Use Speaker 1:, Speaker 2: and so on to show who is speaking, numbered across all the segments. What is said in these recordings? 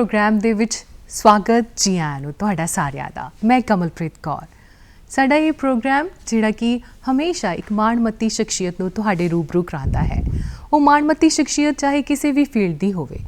Speaker 1: Programme ਦੇ ਵਿੱਚ ਸਵਾਗਤ ਜੀ ਆਇਆਂ ਨੂੰ ਤੁਹਾਡਾ ਸਾਰਿਆਂ ਦਾ। ਮੈਂ ਕਮਲਪ੍ਰੀਤ ਕੌਰ। ਸਾਡਾ ਇਹ ਪ੍ਰੋਗਰਾਮ, ਜਿਹੜਾ ਕਿ ਹਮੇਸ਼ਾ ਇੱਕ ਮਾਣਮੱਤੀ ਸ਼ਖਸੀਅਤ ਨੂੰ ਤੁਹਾਡੇ ਰੂਬਰੂ ਕਰਾਉਂਦਾ ਹੈ। ਉਹ ਮਾਣਮੱਤੀ ਸ਼ਖਸੀਅਤ ਚਾਹੇ ਕਿਸੇ ਵੀ ਫੀਲਡ ਦੀ ਹੋਵੇ।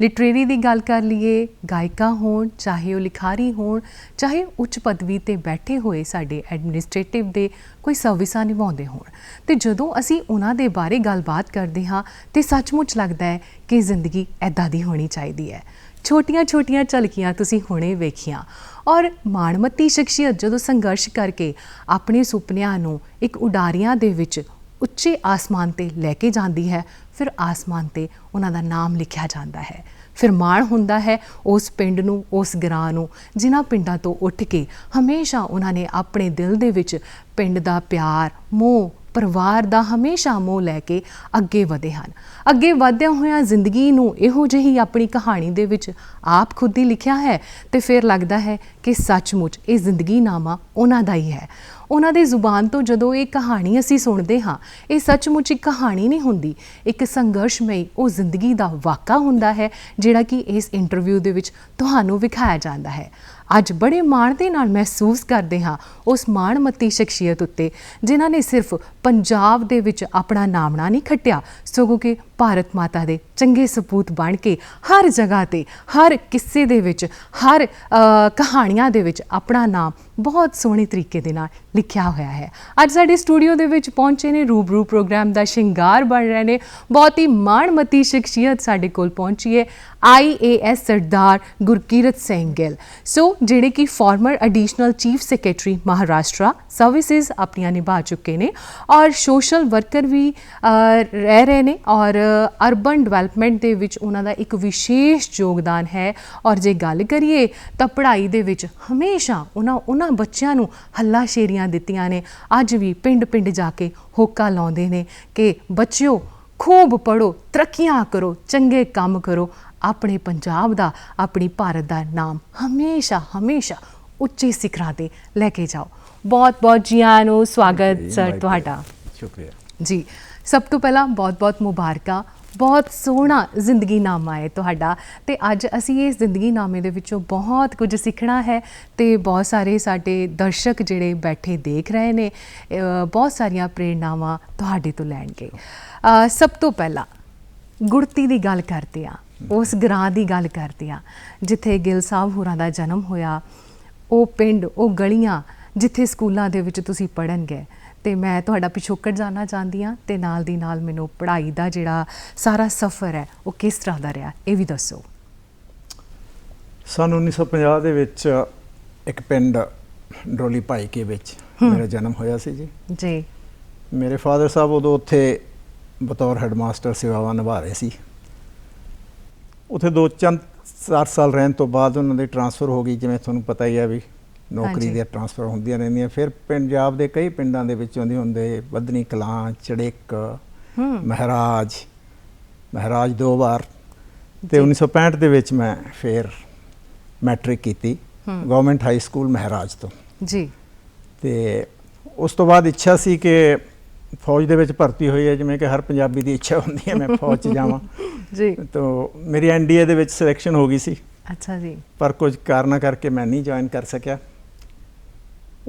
Speaker 1: ਲਿਟਰੇਰੀ ਦੀ ਗੱਲ ਕਰ ਲਈਏ, ਗਾਇਕਾ ਹੋਣ, ਚਾਹੇ ਉਹ ਲਿਖਾਰੀ ਹੋਣ, ਚਾਹੇ ਉੱਚ ਪਦਵੀ ਤੇ ਬੈਠੇ ਹੋਏ ਸਾਡੇ ਐਡਮਿਨਿਸਟ੍ਰੇਟਿਵ ਦੇ ਕੋਈ ਸਰਵਿਸਾਂ ਨਿਭਾਉਂਦੇ ਹੋਣ। ਤੇ ਜਦੋਂ ਅਸੀਂ ਉਹਨਾਂ ਦੇ ਬਾਰੇ ਗੱਲਬਾਤ ਕਰਦੇ ਹਾਂ, ਤੇ ਸੱਚਮੁੱਚ ਲੱਗਦਾ ਹੈ ਕਿ ਜ਼ਿੰਦਗੀ ਐਦਾਂ ਦੀ ਹੋਣੀ ਚਾਹੀਦੀ ਹੈ। ਛੋਟੀਆਂ-ਛੋਟੀਆਂ ਝਲਕੀਆਂ ਤੁਸੀਂ ਹੁਣੇ ਵੇਖੀਆਂ। ਔਰ ਮਾਣਮੱਤੀ ਸ਼ਖਸੀਅਤ ਜਦੋਂ ਸੰਘਰਸ਼ ਕਰਕੇ ਆਪਣੇ ਸੁਪਨਿਆਂ ਨੂੰ ਇੱਕ ਉਡਾਰੀਆਂ ਦੇ ਵਿੱਚ ਉੱਚੇ ਆਸਮਾਨ ਤੇ ਲੈ ਕੇ ਜਾਂਦੀ ਹੈ, ਫਿਰ ਆਸਮਾਨ ਤੇ ਉਹਨਾਂ ਦਾ ਨਾਮ ਲਿਖਿਆ ਜਾਂਦਾ ਹੈ। ਫਿਰ ਮਾਣ ਹੁੰਦਾ ਹੈ ਉਸ ਪਿੰਡ ਨੂੰ, ਉਸ ਗ੍ਰਾਂ ਨੂੰ, ਜਿਨ੍ਹਾਂ ਪਿੰਡਾਂ ਤੋਂ ਉੱਠ ਕੇ ਹਮੇਸ਼ਾ ਉਹਨਾਂ ਨੇ ਆਪਣੇ ਦਿਲ ਦੇ ਵਿੱਚ ਪਿੰਡ ਦਾ ਪਿਆਰ, ਮੋਹ ਪਰਿਵਾਰ ਦਾ ਹਮੇਸ਼ਾ ਮੋਹ ਲੈ ਕੇ ਅੱਗੇ ਵਧੇ ਹਨ। ਅੱਗੇ ਵਧਿਆ ਹੋਇਆ ਜ਼ਿੰਦਗੀ ਨੂੰ ਇਹੋ ਜਿਹੀ ਆਪਣੀ ਕਹਾਣੀ ਦੇ ਵਿੱਚ ਆਪ ਖੁਦ ਹੀ ਲਿਖਿਆ ਹੈ ਤੇ ਫਿਰ ਲੱਗਦਾ ਹੈ ਕਿ ਸੱਚਮੁੱਚ ਇਹ ਜ਼ਿੰਦਗੀ ਨਾਮਾ ਉਹਨਾਂ ਦਾ ਹੀ ਹੈ। ਉਹਨਾਂ ਦੀ ਜ਼ੁਬਾਨ ਤੋਂ ਜਦੋਂ ਇਹ ਕਹਾਣੀ ਅਸੀਂ ਸੁਣਦੇ ਹਾਂ, ਇਹ ਸੱਚਮੁੱਚ ਇੱਕ ਕਹਾਣੀ ਨਹੀਂ ਹੁੰਦੀ। ਇੱਕ ਸੰਘਰਸ਼ਮਈ ਉਹ ਜ਼ਿੰਦਗੀ ਦਾ ਵਾਕਾ ਹੁੰਦਾ ਹੈ, ਜਿਹੜਾ ਕਿ ਇਸ ਇੰਟਰਵਿਊ ਦੇ ਵਿੱਚ ਤੁਹਾਨੂੰ ਵਿਖਾਇਆ ਜਾਂਦਾ ਹੈ। ਅੱਜ ਬੜੇ ਮਾਣ ਦੇ ਨਾਲ ਮਹਿਸੂਸ ਕਰਦੇ ਹਾਂ ਉਸ ਮਾਣਮੱਤੀ ਸ਼ਖਸੀਅਤ ਉੱਤੇ, ਜਿਨ੍ਹਾਂ ਨੇ ਸਿਰਫ ਪੰਜਾਬ ਦੇ ਵਿੱਚ ਆਪਣਾ ਨਾਮਣਾ ਨਹੀਂ ਖੱਟਿਆ, ਸਗੋਂ ਕਿ ਭਾਰਤ ਮਾਤਾ ਦੇ ਚੰਗੇ ਸਪੂਤ ਬਣ ਕੇ ਹਰ ਜਗ੍ਹਾ ਤੇ, ਹਰ ਕਿੱਸੇ ਦੇ ਵਿੱਚ, ਹਰ ਕਹਾਣੀਆਂ ਦੇ ਵਿੱਚ ਆਪਣਾ ਨਾਮ ਬਹੁਤ ਸੋਹਣੇ ਤਰੀਕੇ ਦੇ ਨਾਲ ਲਿਖਿਆ ਹੋਇਆ ਹੈ। ਅੱਜ ਸਾਡੇ ਸਟੂਡੀਓ ਦੇ ਵਿੱਚ ਪਹੁੰਚੇ ਨੇ, ਰੂਬਰੂ ਪ੍ਰੋਗਰਾਮ ਦਾ ਸ਼ਿੰਗਾਰ ਬਣ ਰਹੇ ਨੇ। ਬਹੁਤ ਹੀ ਮਾਣਮੱਤੀ ਸ਼ਖਸੀਅਤ ਸਾਡੇ ਕੋਲ ਪਹੁੰਚੀ ਹੈ। ਆਈਏਐਸ ਸਰਦਾਰ ਗੁਰਕੀਰਤ ਸਿੰਘ ਗਿੱਲ। ਸੋ, ਜਿਹੜੇ ਕਿ former additional chief secretary Maharashtra services ਆਪਣੀਆਂ ਨਿਭਾ ਚੁੱਕੇ ਨੇ ਔਰ ਸੋਸ਼ਲ ਵਰਕਰ ਵੀ ਰਹਿ ਰਹੇ ਨੇ ਔਰ ਅਰਬਨ ਡਿਵੈਲਪਮੈਂਟ ਦੇ ਵਿੱਚ ਉਹਨਾਂ ਦਾ ਇੱਕ ਵਿਸ਼ੇਸ਼ ਯੋਗਦਾਨ ਹੈ। ਔਰ ਜੇ ਗੱਲ ਕਰੀਏ ਤਾਂ ਪੜ੍ਹਾਈ ਦੇ ਵਿੱਚ ਹਮੇਸ਼ਾ ਉਹਨਾਂ ਉਹਨਾਂ ਬੱਚਿਆਂ ਨੂੰ ਹੱਲਾ ਸ਼ੇਰੀਆਂ ਦਿੱਤੀਆਂ ਨੇ। ਅੱਜ ਵੀ ਪਿੰਡ-ਪਿੰਡ ਜਾ ਕੇ ਹੋਕਾ ਲਾਉਂਦੇ ਨੇ ਕਿ ਬੱਚਿਓ, ਖੂਬ ਪੜੋ ਤਰੱਕੀਆਂ ਕਰੋ, ਚੰਗੇ ਕੰਮ ਕਰੋ। ਆਪਣੇ ਪੰਜਾਬ ਦਾ ਆਪਣੀ ਭਾਰਤ ਦਾ ਨਾਮ ਹਮੇਸ਼ਾ ਹਮੇਸ਼ਾ ਉੱਚੇ ਸਿਖਰਾਂ ਤੇ ਲੈ ਕੇ ਜਾਓ। ਬਹੁਤ ਬਹੁਤ ਜੀ ਆਇਆਂ ਨੂੰ ਸਵਾਗਤ ਸਰ ਤੁਹਾਡਾ।
Speaker 2: ਸ਼ੁਕਰੀਆ।
Speaker 1: ਜੀ ਸਭ ਤੋਂ ਪਹਿਲਾਂ ਬਹੁਤ-ਬਹੁਤ ਮੁਬਾਰਕਾਂ ਬਹੁਤ ਸੋਹਣਾ ਜ਼ਿੰਦਗੀ ਨਾਮਾ ਹੈ ਤੁਹਾਡਾ। ਤੇ ਅੱਜ ਅਸੀਂ ਇਸ ਜ਼ਿੰਦਗੀ ਨਾਮੇ ਦੇ ਵਿੱਚੋਂ ਬਹੁਤ ਕੁਝ ਸਿੱਖਣਾ ਹੈ ਤੇ ਬਹੁਤ ਸਾਰੇ ਸਾਡੇ ਦਰਸ਼ਕ ਜਿਹੜੇ ਬੈਠੇ ਦੇਖ ਰਹੇ ਨੇ ਬਹੁਤ ਸਾਰੀਆਂ ਪ੍ਰੇਰਨਾਵਾਂ ਤੁਹਾਡੇ ਤੋਂ ਲੈਣਗੇ। ਸਭ ਤੋਂ ਪਹਿਲਾਂ ਗੁੜਤੀ ਦੀ ਗੱਲ ਕਰਦੇ ਆ ਉਸ ਗ੍ਰਾਂ ਦੀ ਗੱਲ ਕਰਦੇ ਆ ਜਿੱਥੇ ਗਿੱਲ ਸਾਹਿਬ ਹੋਰਾਂ ਦਾ ਜਨਮ ਹੋਇਆ ਉਹ ਪਿੰਡ ਉਹ ਗਲੀਆਂ ਜਿੱਥੇ ਸਕੂਲਾਂ ਦੇ ਵਿੱਚ ਤੁਸੀਂ ਪੜਨ ਗਏ ਤੇ ਮੈਂ ਤੁਹਾਡਾ ਪਿਛੋਕੜ ਜਾਨਣਾ ਚਾਹੁੰਦੀ ਆ ਤੇ ਨਾਲ ਦੀ ਨਾਲ ਮੈਨੂੰ ਪੜ੍ਹਾਈ ਦਾ ਜਿਹੜਾ ਸਾਰਾ ਸਫ਼ਰ ਹੈ ਉਹ ਕਿਸ ਤਰ੍ਹਾਂ ਦਾ ਰਿਹਾ ਇਹ ਵੀ ਦੱਸੋ।
Speaker 2: ਸਨ 1950 ਦੇ ਵਿੱਚ ਇੱਕ ਪਿੰਡ ਡੋਲੀ ਭਾਈਕੇ ਵਿੱਚ ਮੇਰਾ ਜਨਮ ਹੋਇਆ ਸੀ ਜੀ।
Speaker 1: ਜੀ।
Speaker 2: ਮੇਰੇ ਫਾਦਰ ਸਾਹਿਬ ਉਦੋਂ ਉੱਥੇ ਬਤੌਰ ਹੈਡਮਾਸਟਰ ਸੇਵਾਵਾਂ ਨਿਭਾ ਰਹੇ ਸੀ। ਉੱਥੇ ਦੋ ਚੰਦ ਚਾਰ ਸਾਲ ਰਹਿਣ ਤੋਂ ਬਾਅਦ ਉਹਨਾਂ ਦੀ ਟਰਾਂਸਫਰ ਹੋ ਗਈ ਜਿਵੇਂ ਤੁਹਾਨੂੰ ਪਤਾ ਹੀ ਹੈ ਵੀ ਨੌਕਰੀ। ਦੀਆਂ ਟਰਾਂਸਫਰ ਹੁੰਦੀਆਂ ਰਹਿੰਦੀਆਂ ਫਿਰ ਪੰਜਾਬ ਦੇ ਕਈ ਪਿੰਡਾਂ ਦੇ ਵਿੱਚੋਂ ਦੀ ਹੁੰਦੇ ਬਦਨੀ ਕਲਾਂ ਚੜਿੱਕ ਮਹਾਰਾਜ ਮਹਾਰਾਜ ਦੋ ਵਾਰ ਤੇ
Speaker 1: ਜੀ।
Speaker 2: 1965 ਦੇ ਵਿੱਚ ਮੈਂ ਫਿਰ ਮੈਟ੍ਰਿਕ ਕੀਤੀ। ਗਵਰਨਮੈਂਟ ਹਾਈ ਸਕੂਲ ਮਹਾਰਾਜ ਤੋਂ
Speaker 1: ਜੀ
Speaker 2: ਤੇ ਉਸ ਤੋਂ ਬਾਅਦ ਇੱਛਾ ਸੀ ਕਿ ਫੌਜ ਦੇ ਵਿੱਚ ਭਰਤੀ ਹੋਈ ਹੈ ਜਿਵੇਂ ਕਿ ਹਰ ਪੰਜਾਬੀ ਦੀ ਇੱਛਾ ਹੁੰਦੀ ਹੈ ਮੈਂ ਫੌਜ 'ਚ ਜਾਵਾਂ।
Speaker 1: ਜੀ।
Speaker 2: ਤੋਂ ਮੇਰੀ ਐਨਡੀਏ ਦੇ ਵਿੱਚ ਸਿਲੈਕਸ਼ਨ ਹੋ ਗਈ ਸੀ।
Speaker 1: ਅੱਛਾ ਜੀ।
Speaker 2: ਪਰ ਕੁਝ ਕਾਰਨਾਂ ਕਰਕੇ ਮੈਂ ਨਹੀਂ ਜੁਆਇਨ ਕਰ ਸਕਿਆ।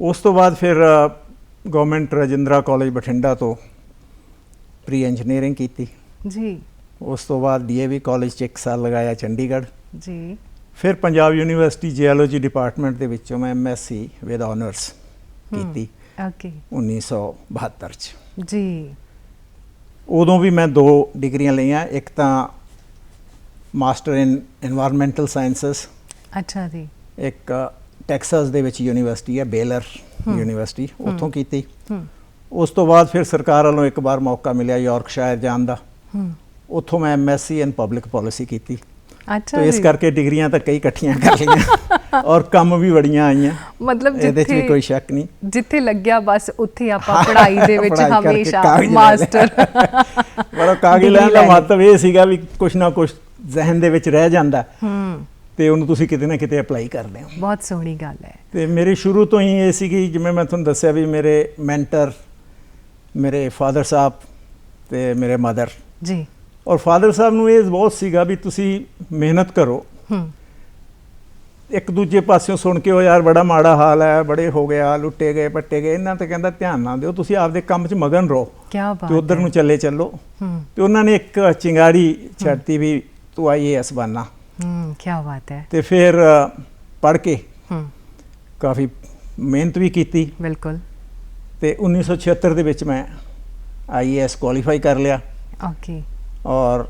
Speaker 2: ਉਸ ਤੋਂ ਬਾਅਦ ਫਿਰ ਗਵਰਨਮੈਂਟ ਰਜਿੰਦਰਾ ਕਾਲਜ ਬਠਿੰਡਾ ਤੋਂ ਪ੍ਰੀ ਇੰਜੀਨੀਅਰਿੰਗ ਕੀਤੀ।
Speaker 1: ਜੀ।
Speaker 2: ਉਸ ਤੋਂ ਬਾਅਦ ਡੀਏਵੀ ਕਾਲਜ 'ਚ ਇੱਕ ਸਾਲ ਲਗਾਇਆ ਚੰਡੀਗੜ੍ਹ।
Speaker 1: ਜੀ।
Speaker 2: ਫਿਰ ਪੰਜਾਬ ਯੂਨੀਵਰਸਿਟੀ ਜੀਓਲੋਜੀ ਡਿਪਾਰਟਮੈਂਟ ਦੇ ਵਿੱਚੋਂ ਮੈਂ ਐਮਐਸਸੀ ਵਿਦ ਆਨਰਸ ਕੀਤੀ।
Speaker 1: ਓਕੇ।
Speaker 2: 1972 ਚ।
Speaker 1: ਜੀ।
Speaker 2: ਉਦੋਂ ਵੀ ਮੈਂ ਦੋ ਡਿਗਰੀਆਂ ਲਈਆਂ ਇੱਕ ਤਾਂ ਮਾਸਟਰ ਇਨ এনवायरमेंटल ਸਾਇੰਸਸ
Speaker 1: ਅੱਛਾ ਜੀ।
Speaker 2: ਇੱਕ ਟੈਕਸਾਸ ਦੇ ਵਿੱਚ ਯੂਨੀਵਰਸਿਟੀ ਹੈ ਬੇਲਰ ਯੂਨੀਵਰਸਿਟੀ ਉੱਥੋਂ ਕੀਤੀ। ਉਸ ਤੋਂ ਬਾਅਦ ਫਿਰ ਸਰਕਾਰ ਵੱਲੋਂ ਇੱਕ ਵਾਰ ਮੌਕਾ ਮਿਲਿਆ ਯਾਰਕਸ਼ਾਇਰ ਜਾਣ ਦਾ। ਉੱਥੋਂ ਮੈਂ ਐਮਐਸਸੀ ਇਨ ਪਬਲਿਕ ਪਾਲਿਸੀ ਕੀਤੀ।
Speaker 1: ਅੱਛਾ
Speaker 2: ਤੇ ਇਸ ਕਰਕੇ ਡਿਗਰੀਆਂ ਤਾਂ ਕਈ ਇਕੱਠੀਆਂ ਕਰ ਲਈਆਂ। ਔਰ ਕੰਮ ਵੀ ਬੜੀਆਂ ਆਈਆਂ।
Speaker 1: ਮਤਲਬ
Speaker 2: ਇਹਦੇ 'ਚ ਵੀ
Speaker 1: ਜਿੱਥੇ
Speaker 2: ਕੋਈ ਸ਼ੱਕ ਨਹੀਂ।
Speaker 1: ਜਿੱਥੇ ਲੱਗਿਆ ਬਸ ਉੱਥੇ ਆਪਾਂ ਪੜ੍ਹਾਈ ਦੇ ਵਿੱਚ ਹਮੇਸ਼ਾ ਮਾਸਟਰ।
Speaker 2: ਪਰ ਕਾਗਜ਼ ਲੈਣ ਦਾ। ਮਹੱਤਵ ਇਹ ਸੀਗਾ ਵੀ ਕੁਛ ਨਾ ਕੁਛ ਜ਼ਿਹਨ ਦੇ ਵਿੱਚ ਰਹਿ ਜਾਂਦਾ।
Speaker 1: ਹੂੰ।
Speaker 2: ਤੇ ਉਹਨੂੰ ਤੁਸੀਂ ਕਿਤੇ ਨਾ ਕਿਤੇ ਅਪਲਾਈ ਕਰਦੇ ਹੋ
Speaker 1: ਬਹੁਤ ਸੋਹਣੀ ਗੱਲ ਹੈ।
Speaker 2: ਤੇ ਮੇਰੀ ਸ਼ੁਰੂ ਤੋਂ ਹੀ ਇਹ ਸੀਗੀ ਜਿਵੇਂ ਮੈਂ ਤੁਹਾਨੂੰ ਦੱਸਿਆ ਵੀ ਮੇਰੇ ਮੈਂਟਰ ਮੇਰੇ ਫਾਦਰ ਸਾਹਿਬ ਤੇ ਮੇਰੇ ਮਦਰ
Speaker 1: ਜੀ।
Speaker 2: ਔਰ ਫਾਦਰ ਸਾਹਿਬ ਨੂੰ ਇਹ ਬਹੁਤ ਸੀਗਾ ਵੀ ਤੁਸੀਂ ਮਿਹਨਤ ਕਰੋ।
Speaker 1: ਹੂੰ।
Speaker 2: ਇੱਕ ਦੂਜੇ ਪਾਸਿਓਂ ਸੁਣ ਕੇ ਉਹ ਯਾਰ ਬੜਾ ਮਾੜਾ ਹਾਲ ਹੈ ਬੜੇ ਹੋ ਗਿਆ ਲੁੱਟੇ ਗਏ ਪੱਟੇ ਗਏ ਇਹਨਾਂ ਤੇ ਕਹਿੰਦਾ ਧਿਆਨ ਨਾ ਦਿਓ ਤੁਸੀਂ ਆਪਦੇ ਕੰਮ 'ਚ ਮਗਨ ਰਹੋ।
Speaker 1: ਕੀ ਬਾਤ
Speaker 2: ਤੇ ਉਧਰ। ਨੂੰ ਚੱਲੇ ਚੱਲੋ।
Speaker 1: ਹੂੰ।
Speaker 2: ਤੇ ਉਹਨਾਂ ਨੇ ਇੱਕ ਚਿੰਗਾਰੀ ਛੱਡਤੀ ਵੀ ਤੂੰ ਆਈਏਐਸ ਬਣਨਾ
Speaker 1: ਹੂੰ ਕੀ ਬਾਤ ਹੈ।
Speaker 2: ਤੇ ਫਿਰ ਪੜ੍ਹ ਕੇ
Speaker 1: ਹੂੰ।
Speaker 2: ਕਾਫੀ ਮਿਹਨਤ ਵੀ ਕੀਤੀ।
Speaker 1: ਬਿਲਕੁਲ।
Speaker 2: ਤੇ 1976 ਦੇ ਵਿੱਚ ਮੈਂ ਆਈਏਐਸ ਕੁਆਲੀਫਾਈ ਕਰ ਲਿਆ।
Speaker 1: ਓਕੇ।
Speaker 2: ਔਰ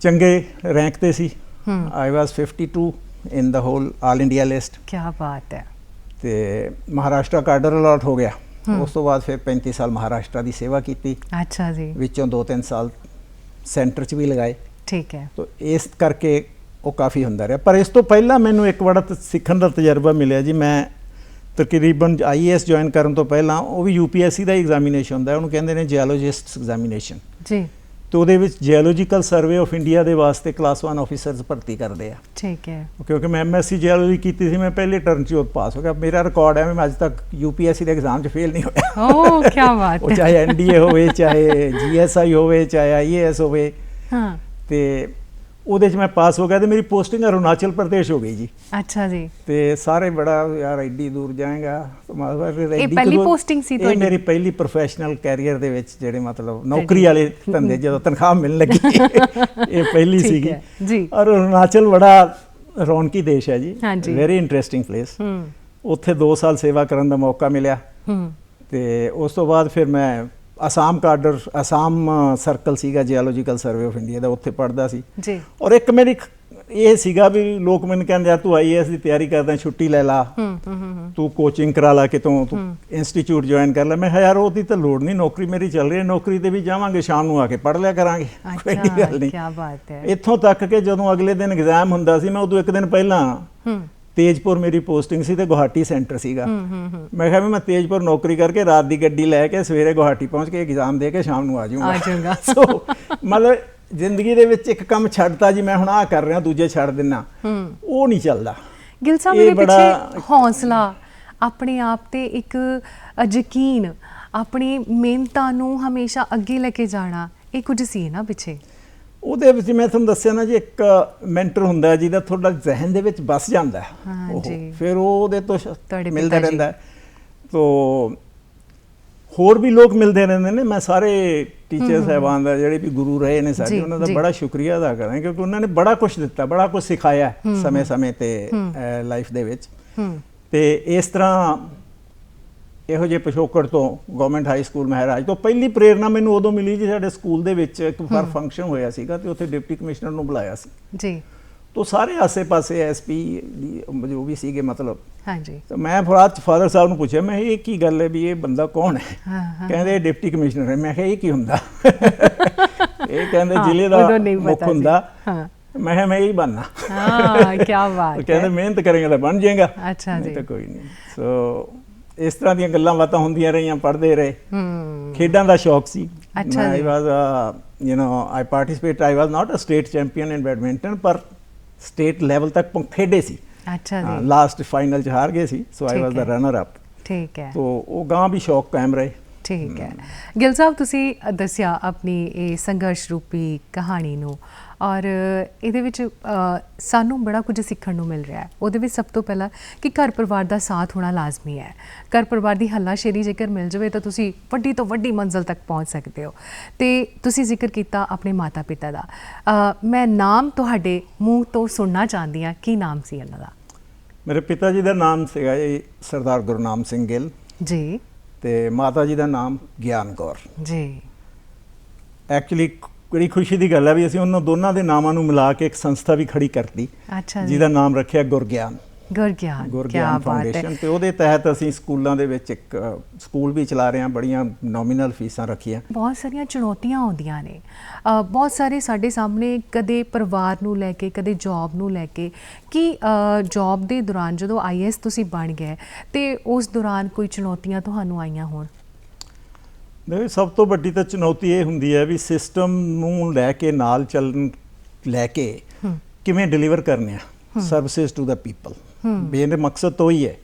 Speaker 2: ਚੰਗੇ ਰੈਂਕ ਤੇ ਸੀ। I was 52 in the whole all India list
Speaker 1: ਕੀ ਬਾਤ ਹੈ
Speaker 2: ਤੇ ਮਹਾਰਾਸ਼ਟਰ ਕਾਡਰ ਅਲਾਟ ਹੋ ਗਿਆ। ਉਸ ਤੋਂ ਬਾਅਦ ਫਿਰ 35 ਸਾਲ ਮਹਾਰਾਸ਼ਟਰ ਦੀ ਸੇਵਾ ਕੀਤੀ
Speaker 1: ਅੱਛਾ ਜੀ
Speaker 2: ਵਿੱਚੋਂ 2-3 ਸਾਲ ਸੈਂਟਰ 'ਚ ਵੀ ਲਗਾਏ
Speaker 1: ਠੀਕ ਹੈ
Speaker 2: ਤੋ ਇਸ ਕਰਕੇ ਉਹ ਕਾਫੀ ਹੁੰਦਾ ਰਿਹਾ ਪਰ ਇਸ ਤੋਂ ਪਹਿਲਾਂ ਮੈਨੂੰ ਇੱਕ ਬੜਾ ਸਿੱਖਣ ਦਾ ਤਜਰਬਾ ਮਿਲਿਆ ਜੀ ਮੈਂ ਤਕਰੀਬਨ ਆਈਏਐਸ ਜੁਆਇਨ ਕਰਨ ਤੋਂ ਪਹਿਲਾਂ ਉਹ ਵੀ ਯੂਪੀਐਸਸੀ ਦਾ ਐਗਜ਼ਾਮੀਨੇਸ਼ਨ ਹੁੰਦਾ ਹੈ, ਉਹਨੂੰ ਕਹਿੰਦੇ ਨੇ ਜੀਓਲੋਜਿਸਟ ਐਗਜ਼ਾਮੀਨੇਸ਼ਨ
Speaker 1: ਜੀ
Speaker 2: ਤੇ ਉਹਦੇ ਵਿੱਚ ਜੀਓਲੋਜੀਕਲ ਸਰਵੇ ਆਫ ਇੰਡੀਆ ਦੇ ਵਾਸਤੇ ਕਲਾਸ 1 ਆਫੀਸਰਸ ਭਰਤੀ ਕਰਦੇ ਆ।
Speaker 1: ਠੀਕ ਹੈ।
Speaker 2: ਕਿਉਂਕਿ ਮੈਂ ਐਮਐਸਸੀ ਜੀਓਲੋਜੀ ਕੀਤੀ ਸੀ ਮੈਂ ਪਹਿਲੇ ਟਰਨ 'ਚ ਉਹ ਪਾਸ ਹੋ ਗਿਆ। ਮੇਰਾ ਰਿਕਾਰਡ ਹੈ ਮੈਂ ਅੱਜ ਤੱਕ ਯੂਪੀਐਸਸੀ ਦੇ ਐਗਜ਼ਾਮ 'ਚ ਫੇਲ ਨਹੀਂ ਹੋਇਆ।
Speaker 1: ਓ ਕੀ ਬਾਤ
Speaker 2: ਉਹ
Speaker 1: ਹੈ।
Speaker 2: ਚਾਹੇ ਐਨਡੀਏ ਹੋਵੇ ਚਾਹੇ ਜੀਐਸਆਈ ਹੋਵੇ ਚਾਹੇ ਆਈਏਐਸ ਹੋਵੇ।
Speaker 1: ਹਾਂ।
Speaker 2: ਤੇ ਉਹਦੇ 'ਚ ਮੈਂ ਪਾਸ ਹੋ ਗਿਆ ਤੇ ਮੇਰੀ ਪੋਸਟਿੰਗ ਅਰੁਣਾਚਲ ਪ੍ਰਦੇਸ਼ ਹੋ ਗਈ ਜੀ।
Speaker 1: ਅੱਛਾ ਜੀ।
Speaker 2: ਤੇ ਸਾਰੇ ਬੜਾ ਯਾਰ ਐਡੀ ਦੂਰ ਜਾਏਗਾ
Speaker 1: ਇਹ ਪਹਿਲੀ posting ਸੀ ਤੁਹਾਡੀ?
Speaker 2: ਇਹ ਮੇਰੀ ਪਹਿਲੀ ਪ੍ਰੋਫੈਸ਼ਨਲ ਕੈਰੀਅਰ ਦੇ ਵਿੱਚ ਜਿਹੜੇ ਮਤਲਬ ਨੌਕਰੀ ਵਾਲੇ ਧੰਦੇ ਜਦੋਂ ਤਨਖਾਹ ਮਿਲਣ ਲੱਗੀ ਇਹ ਪਹਿਲੀ ਸੀਗੀ।
Speaker 1: ਜੀ।
Speaker 2: ਔਰ ਅਰੁਣਾਚਲ ਬੜਾ ਰੌਣਕੀ ਦੇਸ਼ ਹੈ ਜੀ। ਵੈਰੀ ਇੰਟਰਸਟਿੰਗ ਪਲੇਸ
Speaker 1: ਹੂੰ।
Speaker 2: ਉੱਥੇ 2 ਸਾਲ ਸੇਵਾ ਕਰਨ ਦਾ ਮੌਕਾ ਮਿਲਿਆ।
Speaker 1: ਹੂੰ।
Speaker 2: ਤੇ ਉਸ ਤੋਂ ਬਾਅਦ ਫਿਰ ਮੈਂ ਅਸਾਮ ਕਾਡਰ ਅਸਾਮ ਸਰਕਲ ਸੀਗਾ ਜੀਓਲੋਜੀਕਲ ਸਰਵੇ ਆਫ ਇੰਡੀਆ ਦਾ ਉੱਥੇ ਪੜਦਾ ਸੀ।
Speaker 1: ਜੀ।
Speaker 2: ਔਰ ਇੱਕ ਮੇਰੀ ਇਹ ਸੀਗਾ ਵੀ ਲੋਕ ਮੈਨੂੰ ਕਹਿੰਦੇ ਆ ਤੂੰ ਆਈਏਐਸ ਦੀ ਤਿਆਰੀ ਕਰਦਾ ਛੁੱਟੀ ਲੈ ਲਾ।
Speaker 1: ਹੂੰ ਹੂੰ ਹੂੰ ਹੂੰ।
Speaker 2: ਤੂੰ ਕੋਚਿੰਗ ਕਰਾ ਲਾ ਕਿਤੋਂ ਤੂੰ ਇੰਸਟੀਚਿਊਟ ਜੁਆਇਨ ਕਰ ਲੈ। ਮੈਂ ਯਾਰ ਉਹਦੀ ਤਾਂ ਲੋੜ ਨਹੀਂ ਨੌਕਰੀ ਮੇਰੀ ਚੱਲ ਰਹੀ ਹੈ ਨੌਕਰੀ ਤੇ ਵੀ ਜਾਵਾਂਗੇ ਸ਼ਾਮ ਨੂੰ ਆ ਕੇ ਪੜ੍ਹ ਲਿਆ ਕਰਾਂਗੇ। ਕੋਈ ਗੱਲ ਨਹੀਂ।
Speaker 1: ਕੀ ਬਾਤ ਹੈ।
Speaker 2: ਇੱਥੋਂ ਤੱਕ ਕਿ ਜਦੋਂ ਅਗਲੇ ਦਿਨ ਐਗਜ਼ਾਮ ਹੁੰਦਾ ਸੀ ਮੈਂ ਉਦੋਂ ਇੱਕ ਦਿਨ ਪਹਿਲਾਂ
Speaker 1: ਹੂੰ।
Speaker 2: ਤੇਜਪੁਰ ਮੇਰੀ ਪੋਸਟਿੰਗ ਸੀ ਤੇ ਗੁਹਾਟੀ ਸੈਂਟਰ ਸੀਗਾ। ਮੈਂ ਕਿਹਾ ਵੀ ਮੈਂ ਤੇਜਪੁਰ ਨੌਕਰੀ ਕਰਕੇ ਰਾਤ ਦੀ ਗੱਡੀ ਲੈ ਕੇ ਸਵੇਰੇ ਗੁਹਾਟੀ ਪਹੁੰਚ ਕੇ ਐਗਜ਼ਾਮ ਦੇ ਕੇ ਸ਼ਾਮ ਨੂੰ ਆ ਜਾਊਂਗਾ।
Speaker 1: ਆ ਜਾਊਂਗਾ।
Speaker 2: ਸੋ ਮਤਲਬ ਜ਼ਿੰਦਗੀ ਦੇ ਵਿੱਚ ਇੱਕ ਕੰਮ ਛੱਡਤਾ ਜੀ ਮੈਂ ਹੁਣ ਆ ਕਰ ਰਿਹਾ ਦੂਜੇ ਛੱਡ ਦਿੰਨਾ। ਉਹ ਨਹੀਂ ਚੱਲਦਾ।
Speaker 1: ਗਿਲ ਸਾਹਿਬ
Speaker 2: ਬੜਾ-
Speaker 1: ਪਿੱਛੇ ਹੌਸਲਾ ਆਪਣੇ ਆਪ ਤੇ ਇੱਕ ਯਕੀਨ ਆਪਣੀ ਮਿਹਨਤਾਂ ਨੂੰ ਹਮੇਸ਼ਾ ਅੱਗੇ ਲੈ ਕੇ ਜਾਣਾ ਇਹ ਕੁਝ ਸੀ ਨਾ ਪਿੱਛੇ?
Speaker 2: ਉਹਦੇ ਵਿੱਚ ਮੈਂ ਤੁਹਾਨੂੰ ਦੱਸਿਆ ਨਾ ਜੀ ਇੱਕ ਮੈਂਟਰ ਹੁੰਦਾ ਜਿਹਦਾ ਤੁਹਾਡਾ ਜ਼ਿਹਨ ਦੇ ਵਿੱਚ ਬਸ ਜਾਂਦਾ ਹੈ।
Speaker 1: ਜੀ।
Speaker 2: ਫਿਰ ਉਹ ਉਹਦੇ ਤੋਂ ਮਿਲਦਾ। ਰਹਿੰਦਾ। ਤੋ ਹੋਰ ਵੀ ਲੋਕ ਮਿਲਦੇ ਰਹਿੰਦੇ ਨੇ ਮੈਂ ਸਾਰੇ ਟੀਚਰ ਸਾਹਿਬਾਨ ਦਾ ਜਿਹੜੇ ਵੀ ਗੁਰੂ ਰਹੇ ਨੇ ਸਾਡੇ ਉਹਨਾਂ ਦਾ। ਬੜਾ ਸ਼ੁਕਰੀਆ ਅਦਾ ਕਰਾਂ ਕਿਉਂਕਿ ਉਹਨਾਂ ਨੇ ਬੜਾ ਕੁਝ ਦਿੱਤਾ ਬੜਾ ਕੁਝ ਸਿਖਾਇਆ ਸਮੇਂ-ਸਮੇਂ ਤੇ ਲਾਈਫ ਦੇ ਵਿੱਚ ਤੇ ਇਸ ਤਰ੍ਹਾਂ ਇਹੋ ਜਿਹੇ ਪਿਛੋਕੜ ਤੋਂ ਗਵਰਨਮੈਂਟ ਹਾਈ ਸਕੂਲ ਮਹਾਰਾਜ ਤੋਂ ਪਹਿਲੀ ਪ੍ਰੇਰਣਾ ਮੈਨੂੰ ਉਦੋਂ ਮਿਲੀ ਜੀ ਸਾਡੇ ਸਕੂਲ ਦੇ ਵਿੱਚ ਇੱਕ ਵਾਰ ਫੰਕਸ਼ਨ ਹੋਇਆ ਸੀਗਾ ਤੇ ਉੱਥੇ ਡਿਪਟੀ ਕਮਿਸ਼ਨਰ ਨੂੰ ਬੁਲਾਇਆ ਸੀ।
Speaker 1: ਜੀ।
Speaker 2: ਤੋਂ ਸਾਰੇ ਆਸੇ-ਪਾਸੇ ਐਸਪੀ ਜੋ ਵੀ ਸੀਗੇ ਮਤਲਬ।
Speaker 1: ਹਾਂਜੀ।
Speaker 2: ਤਾਂ ਮੈਂ ਫਰਾਦ ਫਾਦਰ ਸਾਹਿਬ ਨੂੰ ਪੁੱਛਿਆ ਮੈਂ ਇਹ ਕੀ ਗੱਲ ਹੈ ਵੀ ਇਹ ਬੰਦਾ ਕੌਣ ਹੈ? ਕਹਿੰਦੇ ਡਿਪਟੀ ਕਮਿਸ਼ਨਰ ਹੈ। ਮੈਂ ਕਿਹਾ ਇਹ ਕੀ ਹੁੰਦਾ? ਇਹ ਕਹਿੰਦੇ ਜ਼ਿਲ੍ਹੇ ਦਾ ਮੁੱਖ। ਹੁੰਦਾ।
Speaker 1: ਹਾਂ।
Speaker 2: ਮੈਂ ਕਿਹਾ ਮੈਂ ਹੀ ਬਣਨਾ।
Speaker 1: ਹਾਂ ਕੀ ਬਾਤ
Speaker 2: ਕਹਿੰਦੇ
Speaker 1: ਹੈ।
Speaker 2: ਮਿਹਨਤ ਕਰੇਗਾ ਤਾਂ ਬਣ ਜਾਏਗਾ।
Speaker 1: ਅੱਛਾ ਜੀ।
Speaker 2: ਤਾਂ ਕੋਈ ਨਹੀਂ। ਸੋ ਇਸ ਤਰ੍ਹਾਂ ਦੀਆਂ ਗੱਲਾਂ ਬਾਤਾਂ ਹੁੰਦੀਆਂ ਰਹੀਆਂ ਪੜ੍ਹਦੇ ਰਹੇ।
Speaker 1: ਹੂੰ।
Speaker 2: ਖੇਡਾਂ ਦਾ ਸ਼ੌਕ ਸੀ।
Speaker 1: ਅੱਛਾ
Speaker 2: ਆਈ
Speaker 1: ਜੀ।
Speaker 2: Was you know I participate I was not a state champion in badminton ਪਰ ਸਟੇਟ ਲੈਵਲ ਤੱਕ ਖੇਡੇ ਸੀ।
Speaker 1: ਅੱਛਾ ਜੀ।
Speaker 2: ਲਾਸਟ ਫਾਈਨਲ ਚ ਹਾਰ ਗਏ ਸੀ ਸੋ ਆਈ ਵਾਸ ਦਾ। ਰਨਰ ਅਪ
Speaker 1: ਠੀਕ ਹੈ।
Speaker 2: ਤੋ ਉਹ ਗਾਂ ਵੀ ਸ਼ੌਕ ਕਾਇਮ ਰਹੇ।
Speaker 1: ਠੀਕ ਹੈ। ਗਿਲ ਸਾਹਿਬ ਤੁਸੀਂ ਦੱਸਿਆ ਆਪਣੀ ਇਹ ਸੰਘਰਸ਼ ਰੂਪੀ ਕਹਾਣੀ ਨੂੰ। ਔਰ ਇਹਦੇ ਵਿੱਚ ਸਾਨੂੰ ਬੜਾ ਕੁਝ ਸਿੱਖਣ ਨੂੰ ਮਿਲ ਰਿਹਾ ਹੈ। ਉਹਦੇ ਵਿੱਚ ਸਭ ਤੋਂ ਪਹਿਲਾਂ ਕਿ ਘਰ ਪਰਿਵਾਰ ਦਾ ਸਾਥ ਹੋਣਾ ਲਾਜ਼ਮੀ ਹੈ। ਘਰ ਪਰਿਵਾਰ ਦੀ ਹੱਲਾਸ਼ੇਰੀ ਜੇਕਰ ਮਿਲ ਜਾਵੇ ਤਾਂ ਤੁਸੀਂ ਵੱਡੀ ਤੋਂ ਵੱਡੀ ਮੰਜ਼ਲ ਤੱਕ ਪਹੁੰਚ ਸਕਦੇ ਹੋ। ਤੇ ਤੁਸੀਂ ਜ਼ਿਕਰ ਕੀਤਾ ਆਪਣੇ ਮਾਤਾ ਪਿਤਾ ਦਾ ਮੈਂ ਨਾਮ ਤੁਹਾਡੇ ਮੂੰਹ ਤੋਂ ਸੁਣਨਾ ਚਾਹੁੰਦੀ ਹਾਂ। ਕੀ ਨਾਮ ਸੀ ਇਹਨਾਂ ਦਾ?
Speaker 2: ਮੇਰੇ ਪਿਤਾ ਜੀ ਦਾ ਨਾਮ ਸੀਗਾ ਜੀ ਸਰਦਾਰ ਗੁਰਨਾਮ ਸਿੰਘ ਗਿੱਲ।
Speaker 1: ਜੀ।
Speaker 2: ਤੇ ਮਾਤਾ ਜੀ ਦਾ ਨਾਮ ਗਿਆਨ ਕੌਰ।
Speaker 1: ਜੀ।
Speaker 2: ਐਕਚੁਅਲੀ ਬੜੀ ਖੁਸ਼ੀ ਦੀ ਗੱਲ ਹੈ ਵੀ ਅਸੀਂ ਉਹਨਾਂ ਦੋਨਾਂ ਦੇ ਨਾਮਾਂ ਨੂੰ ਮਿਲਾ ਕੇ ਇੱਕ ਸੰਸਥਾ ਵੀ ਖੜੀ ਕਰਤੀ।
Speaker 1: ਅੱਛਾ ਜੀ।
Speaker 2: ਜਿਹਦਾ ਨਾਮ ਰੱਖਿਆ ਗੁਰਗਿਆਨ।
Speaker 1: ਗੁਰਗਿਆਨ ਕੀ
Speaker 2: ਗੁਰਗਿਆਨ
Speaker 1: ਬਾਤ ਹੈ।
Speaker 2: ਫਾਊਂਡੇਸ਼ਨ ਤੇ ਉਹਦੇ ਤਹਿਤ ਅਸੀਂ ਸਕੂਲਾਂ ਦੇ ਵਿੱਚ ਇੱਕ ਅ, ਸਕੂਲ ਵੀ ਚਲਾ ਰਹੇ ਹਾਂ ਬੜੀਆਂ ਨੋਮੀਨਲ ਫੀਸਾਂ ਰੱਖੀਆਂ।
Speaker 1: ਬਹੁਤ ਸਾਰੀਆਂ ਚੁਣੌਤੀਆਂ ਆਉਂਦੀਆਂ ਨੇ। ਅ, ਬਹੁਤ ਸਾਰੇ ਸਾਡੇ ਸਾਹਮਣੇ ਕਦੇ ਪਰਿਵਾਰ ਨੂੰ ਲੈ ਕੇ ਕਦੇ ਜੌਬ ਨੂੰ ਲੈ ਕੇ ਕਿ ਜੌਬ ਦੇ ਦੌਰਾਨ ਜਦੋਂ ਆਈਐਸ ਤੁਸੀਂ ਬਣ ਗਏ ਤੇ ਉਸ ਦੌਰਾਨ ਕੋਈ ਚੁਣੌਤੀਆਂ ਤੁਹਾਨੂੰ ਆਈਆਂ ਹੋਣ?
Speaker 2: ਦੇਖੋ ਸਭ ਤੋਂ ਵੱਡੀ ਤਾਂ ਚੁਣੌਤੀ ਇਹ ਹੁੰਦੀ ਹੈ ਵੀ ਸਿਸਟਮ ਨੂੰ ਲੈ ਕੇ ਨਾਲ ਚੱਲਣ ਲੈ ਕੇ ਕਿਵੇਂ ਡਿਲੀਵਰ ਕਰਨੇ ਆ? Services to the people. ਮੇਰੇ ਮਕਸਦ ਤੋਂ ਹੀ ਹੈ।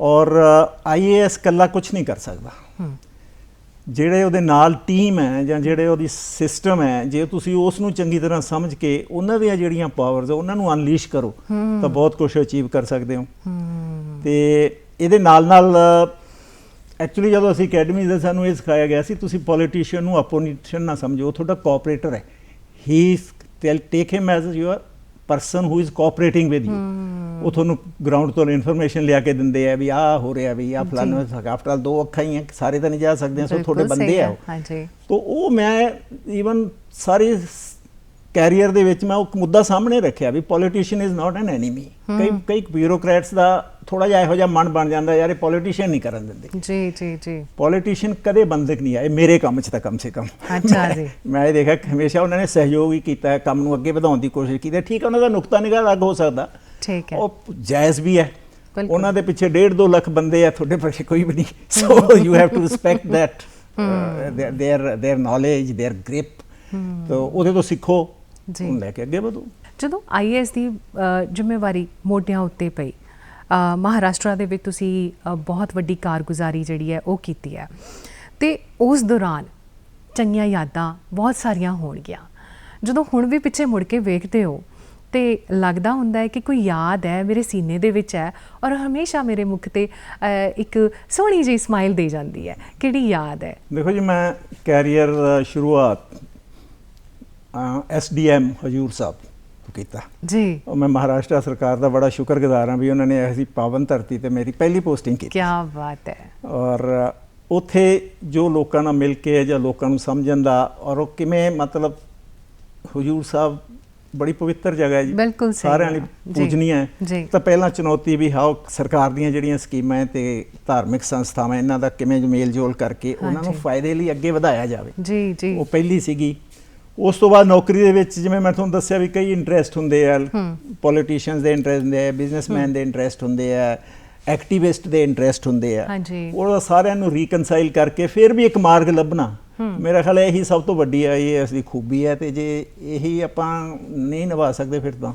Speaker 2: ਔਰ ਆਈਏਐਸ ਕੱਲਾ ਕੁਝ ਨਹੀਂ ਕਰ ਸਕਦਾ। ਜਿਹੜੇ ਉਹਦੇ ਨਾਲ ਟੀਮ ਹੈ ਜਾਂ ਜਿਹੜੇ ਉਹਦੀ ਸਿਸਟਮ ਹੈ ਜੇ ਤੁਸੀਂ ਉਸ ਨੂੰ ਚੰਗੀ ਤਰ੍ਹਾਂ ਸਮਝ ਕੇ ਉਹਨਾਂ ਦੀਆਂ ਜਿਹੜੀਆਂ ਪਾਵਰਸ ਉਹਨਾਂ ਨੂੰ ਅਨਲੀਸ਼ ਕਰੋ ਤਾਂ ਬਹੁਤ ਕੁਝ ਅਚੀਵ ਕਰ ਸਕਦੇ ਹੋ। ਤੇ ਇਹਦੇ ਨਾਲ ਨਾਲ ਐਕਚੁਅਲੀ ਜਦੋਂ ਅਸੀਂ ਅਕੈਡਮੀ ਦੇ ਸਾਨੂੰ ਇਹ ਸਿਖਾਇਆ ਗਿਆ ਸੀ ਤੁਸੀਂ ਪੋਲੀਟੀਸ਼ੀਅਨ ਨੂੰ ਆਪੋਜੀਸ਼ਨ ਨਾ ਸਮਝੋ ਉਹ ਤੁਹਾਡਾ ਕੋਆਪਰੇਟਰ ਹੈ। He take him as your person who is cooperating with you ਉਹ ਤੁਹਾਨੂੰ ਗਰਾਊਂਡ ਤੋਂ ਇਨਫੋਰਮੇਸ਼ਨ ਲਿਆ ਕੇ ਦਿੰਦੇ ਆ ਵੀ ਆਹ ਹੋ ਰਿਹਾ ਵੀ ਆਹ ਫਲਾਣਾ ਆਫਟਰ ਆਲ ਦੋ ਅੱਖਾਂ ਹੀ ਆ ਸਾਰੇ ਤਾਂ ਨਹੀਂ ਜਾ ਸਕਦੇ ਸੋ ਤੁਹਾਡੇ ਬੰਦੇ ਆ
Speaker 1: ਹਾਂਜੀ।
Speaker 2: ਤੋ ਉਹ ਮੈਂ ਈਵਨ ਸਾਰੀ ਕੈਰੀਅਰ ਦੇ ਵਿੱਚ ਮੈਂ ਉਹ ਮੁੱਦਾ ਸਾਹਮਣੇ ਰੱਖਿਆ ਵੀ politician is not an enemy ਕਈ ਕਈ ਬਿਊਰੋਕਰੈਟਸ ਦਾ ਥੋੜਾ ਜਿਹਾ ਇਹੋ ਜਿਹਾ ਮਨ ਬਣ ਜਾਂਦਾ ਯਾਰ ਇਹ ਪੋਲੀਟੀਸ਼ੀਅਨ ਨਹੀਂ ਕਰਨ ਦਿੰਦੇ।
Speaker 1: ਜੀ ਜੀ ਜੀ।
Speaker 2: ਪੋਲੀਟੀਸ਼ੀਅਨ ਕਦੇ ਬੰਦਕ ਨਹੀਂ ਆਏ ਮੇਰੇ ਕੰਮ 'ਚ ਤਾਂ ਕਮ ਸੇ ਕਮ।
Speaker 1: ਅੱਛਾ ਜੀ।
Speaker 2: ਮੈਂ ਇਹ ਦੇਖਿਆ ਹਮੇਸ਼ਾ ਉਹਨਾਂ ਨੇ ਸਹਿਯੋਗ ਹੀ ਕੀਤਾ ਹੈ ਕੰਮ ਨੂੰ ਅੱਗੇ ਵਧਾਉਣ ਦੀ ਕੋਸ਼ਿਸ਼ ਕੀਤੀ ਠੀਕ ਹੈ ਉਹਨਾਂ ਦਾ ਨੁਕਤਾ ਨਿਗਾਹ ਅਲੱਗ ਹੋ ਸਕਦਾ।
Speaker 1: ਠੀਕ ਹੈ।
Speaker 2: ਉਹ ਜਾਇਜ਼ ਵੀ ਹੈ। ਉਹਨਾਂ ਦੇ ਪਿੱਛੇ 1.5 2 ਲੱਖ ਬੰਦੇ ਆ ਤੁਹਾਡੇ ਪਿੱਛੇ ਕੋਈ ਵੀ ਨਹੀਂ। So you have to respect that their their knowledge their grip ਤੋ ਉਹਦੇ ਤੋਂ ਸਿੱਖੋ। ਉਹਨੂੰ ਲੈ ਕੇ ਅੱਗੇ ਵਧੋ।
Speaker 1: ਜਦੋਂ ਆਈਐਸ ਦੀ ਜ਼ਿੰਮੇਵਾਰੀ ਮੋਢਿਆਂ ਉੱਤੇ ਪਈ ਮਹਾਰਾਸ਼ਟਰ ਦੇ ਵਿੱਚ ਤੁਸੀਂ ਬਹੁਤ ਵੱਡੀ ਕਾਰਗੁਜ਼ਾਰੀ ਜਿਹੜੀ ਹੈ ਉਹ ਕੀਤੀ ਹੈ। ਤੇ ਉਸ ਦੌਰਾਨ ਚੰਗੀਆਂ ਯਾਦਾਂ ਬਹੁਤ ਸਾਰੀਆਂ ਹੋਣਗੀਆਂ। ਜਦੋਂ ਹੁਣ ਵੀ ਪਿੱਛੇ ਮੁੜ ਕੇ ਵੇਖਦੇ ਹੋ ਤੇ ਲੱਗਦਾ ਹੁੰਦਾ ਹੈ ਕਿ ਕੋਈ ਯਾਦ ਹੈ ਮੇਰੇ ਸੀਨੇ ਦੇ ਵਿੱਚ ਹੈ ਔਰ ਹਮੇਸ਼ਾ ਮੇਰੇ ਮੁਖ ਤੇ ਇੱਕ ਸੋਹਣੀ ਜਿਹੀ ਸਮਾਈਲ ਦੇ ਜਾਂਦੀ ਹੈ। ਕਿਹੜੀ ਯਾਦ ਹੈ?
Speaker 2: ਦੇਖੋ ਜੀ ਮੈਂ ਕੈਰੀਅਰ ਸ਼ੁਰੂਆਤ ਐਸਡੀਐਮ ਹਜੂਰ ਸਾਹਿਬ ਤੋਂ ਕੀਤਾ।
Speaker 1: ਜੀ।
Speaker 2: ਉਹ ਮੈਂ ਮਹਾਰਾਸ਼ਟਰ ਸਰਕਾਰ ਦਾ ਬੜਾ ਸ਼ੁਕਰਗੁਜ਼ਾਰ ਹਾਂ ਵੀ ਉਹਨਾਂ ਨੇ ਐਸੀ ਪਾਵਨ ਧਰਤੀ ਤੇ ਮੇਰੀ ਪਹਿਲੀ ਪੋਸਟਿੰਗ ਕੀਤੀ।
Speaker 1: ਕੀ ਬਾਤ ਹੈ।
Speaker 2: ਔਰ ਉਥੇ ਜੋ ਲੋਕਾਂ ਨਾਲ ਮਿਲ ਕੇ ਜਾਂ ਲੋਕਾਂ ਨੂੰ ਸਮਝਣ ਦਾ ਔਰ ਉਹ ਕਿਵੇਂ ਮਤਲਬ ਹਜੂਰ ਸਾਹਿਬ ਬੜੀ ਪਵਿੱਤਰ ਜਗ੍ਹਾ ਹੈ ਜੀ।
Speaker 1: ਬਿਲਕੁਲ
Speaker 2: ਸਾਰਿਆਂ ਲਈ ਪੂਜਨੀय ਹੈ। ਤਾਂ ਪਹਿਲਾਂ ਚੁਣੌਤੀ ਵੀ ਹਾਓ ਸਰਕਾਰ ਦੀਆਂ ਜਿਹੜੀਆਂ ਸਕੀਮਾਂ ਹੈ ਤੇ ਧਾਰਮਿਕ ਸੰਸਥਾਵਾਂ ਇਹਨਾਂ ਦਾ ਕਿਵੇਂ ਮੇਲ ਜੋਲ ਕਰਕੇ ਉਹਨਾਂ ਨੂੰ। ਫਾਇਦੇ ਲਈ ਅੱਗੇ ਵਧਾਇਆ ਜਾਵੇ।
Speaker 1: ਜੀ ਜੀ।
Speaker 2: ਉਹ ਪਹਿਲੀ ਸੀਗੀ। ਉਸ ਤੋਂ ਬਾਅਦ ਨੌਕਰੀ ਦੇ ਵਿੱਚ ਜਿਵੇਂ ਮੈਂ ਤੁਹਾਨੂੰ ਦੱਸਿਆ ਵੀ ਕਈ ਇੰਟਰਸਟ ਹੁੰਦੇ ਆ ਪੋਲੀਟੀਸ਼ੀਅਨਸ ਦੇ ਇੰਟਰਸਟ ਹੁੰਦੇ ਆ ਬਿਜ਼ਨਸਮੈਨ ਦੇ ਇੰਟਰਸਟ ਹੁੰਦੇ ਆ ਐਕਟਿਵਿਸਟ ਦੇ ਇੰਟਰਸਟ ਹੁੰਦੇ ਆ। ਉਹ ਸਾਰਿਆਂ ਨੂੰ ਰੀਕਨਸਾਈਲ ਕਰਕੇ ਫਿਰ ਵੀ ਇੱਕ ਮਾਰਗ ਲੱਭਣਾ। ਮੇਰਾ ਖਿਆਲ ਹੈ ਇਹੀ ਸਭ ਤੋਂ ਵੱਡੀ ਹੈ ਇਹ ਅਸਲੀ ਖੂਬੀ ਹੈ ਤੇ ਜੇ ਇਹੀ ਆਪਾਂ ਨਹੀਂ ਨਿਭਾ ਸਕਦੇ ਫਿਰ ਤਾਂ।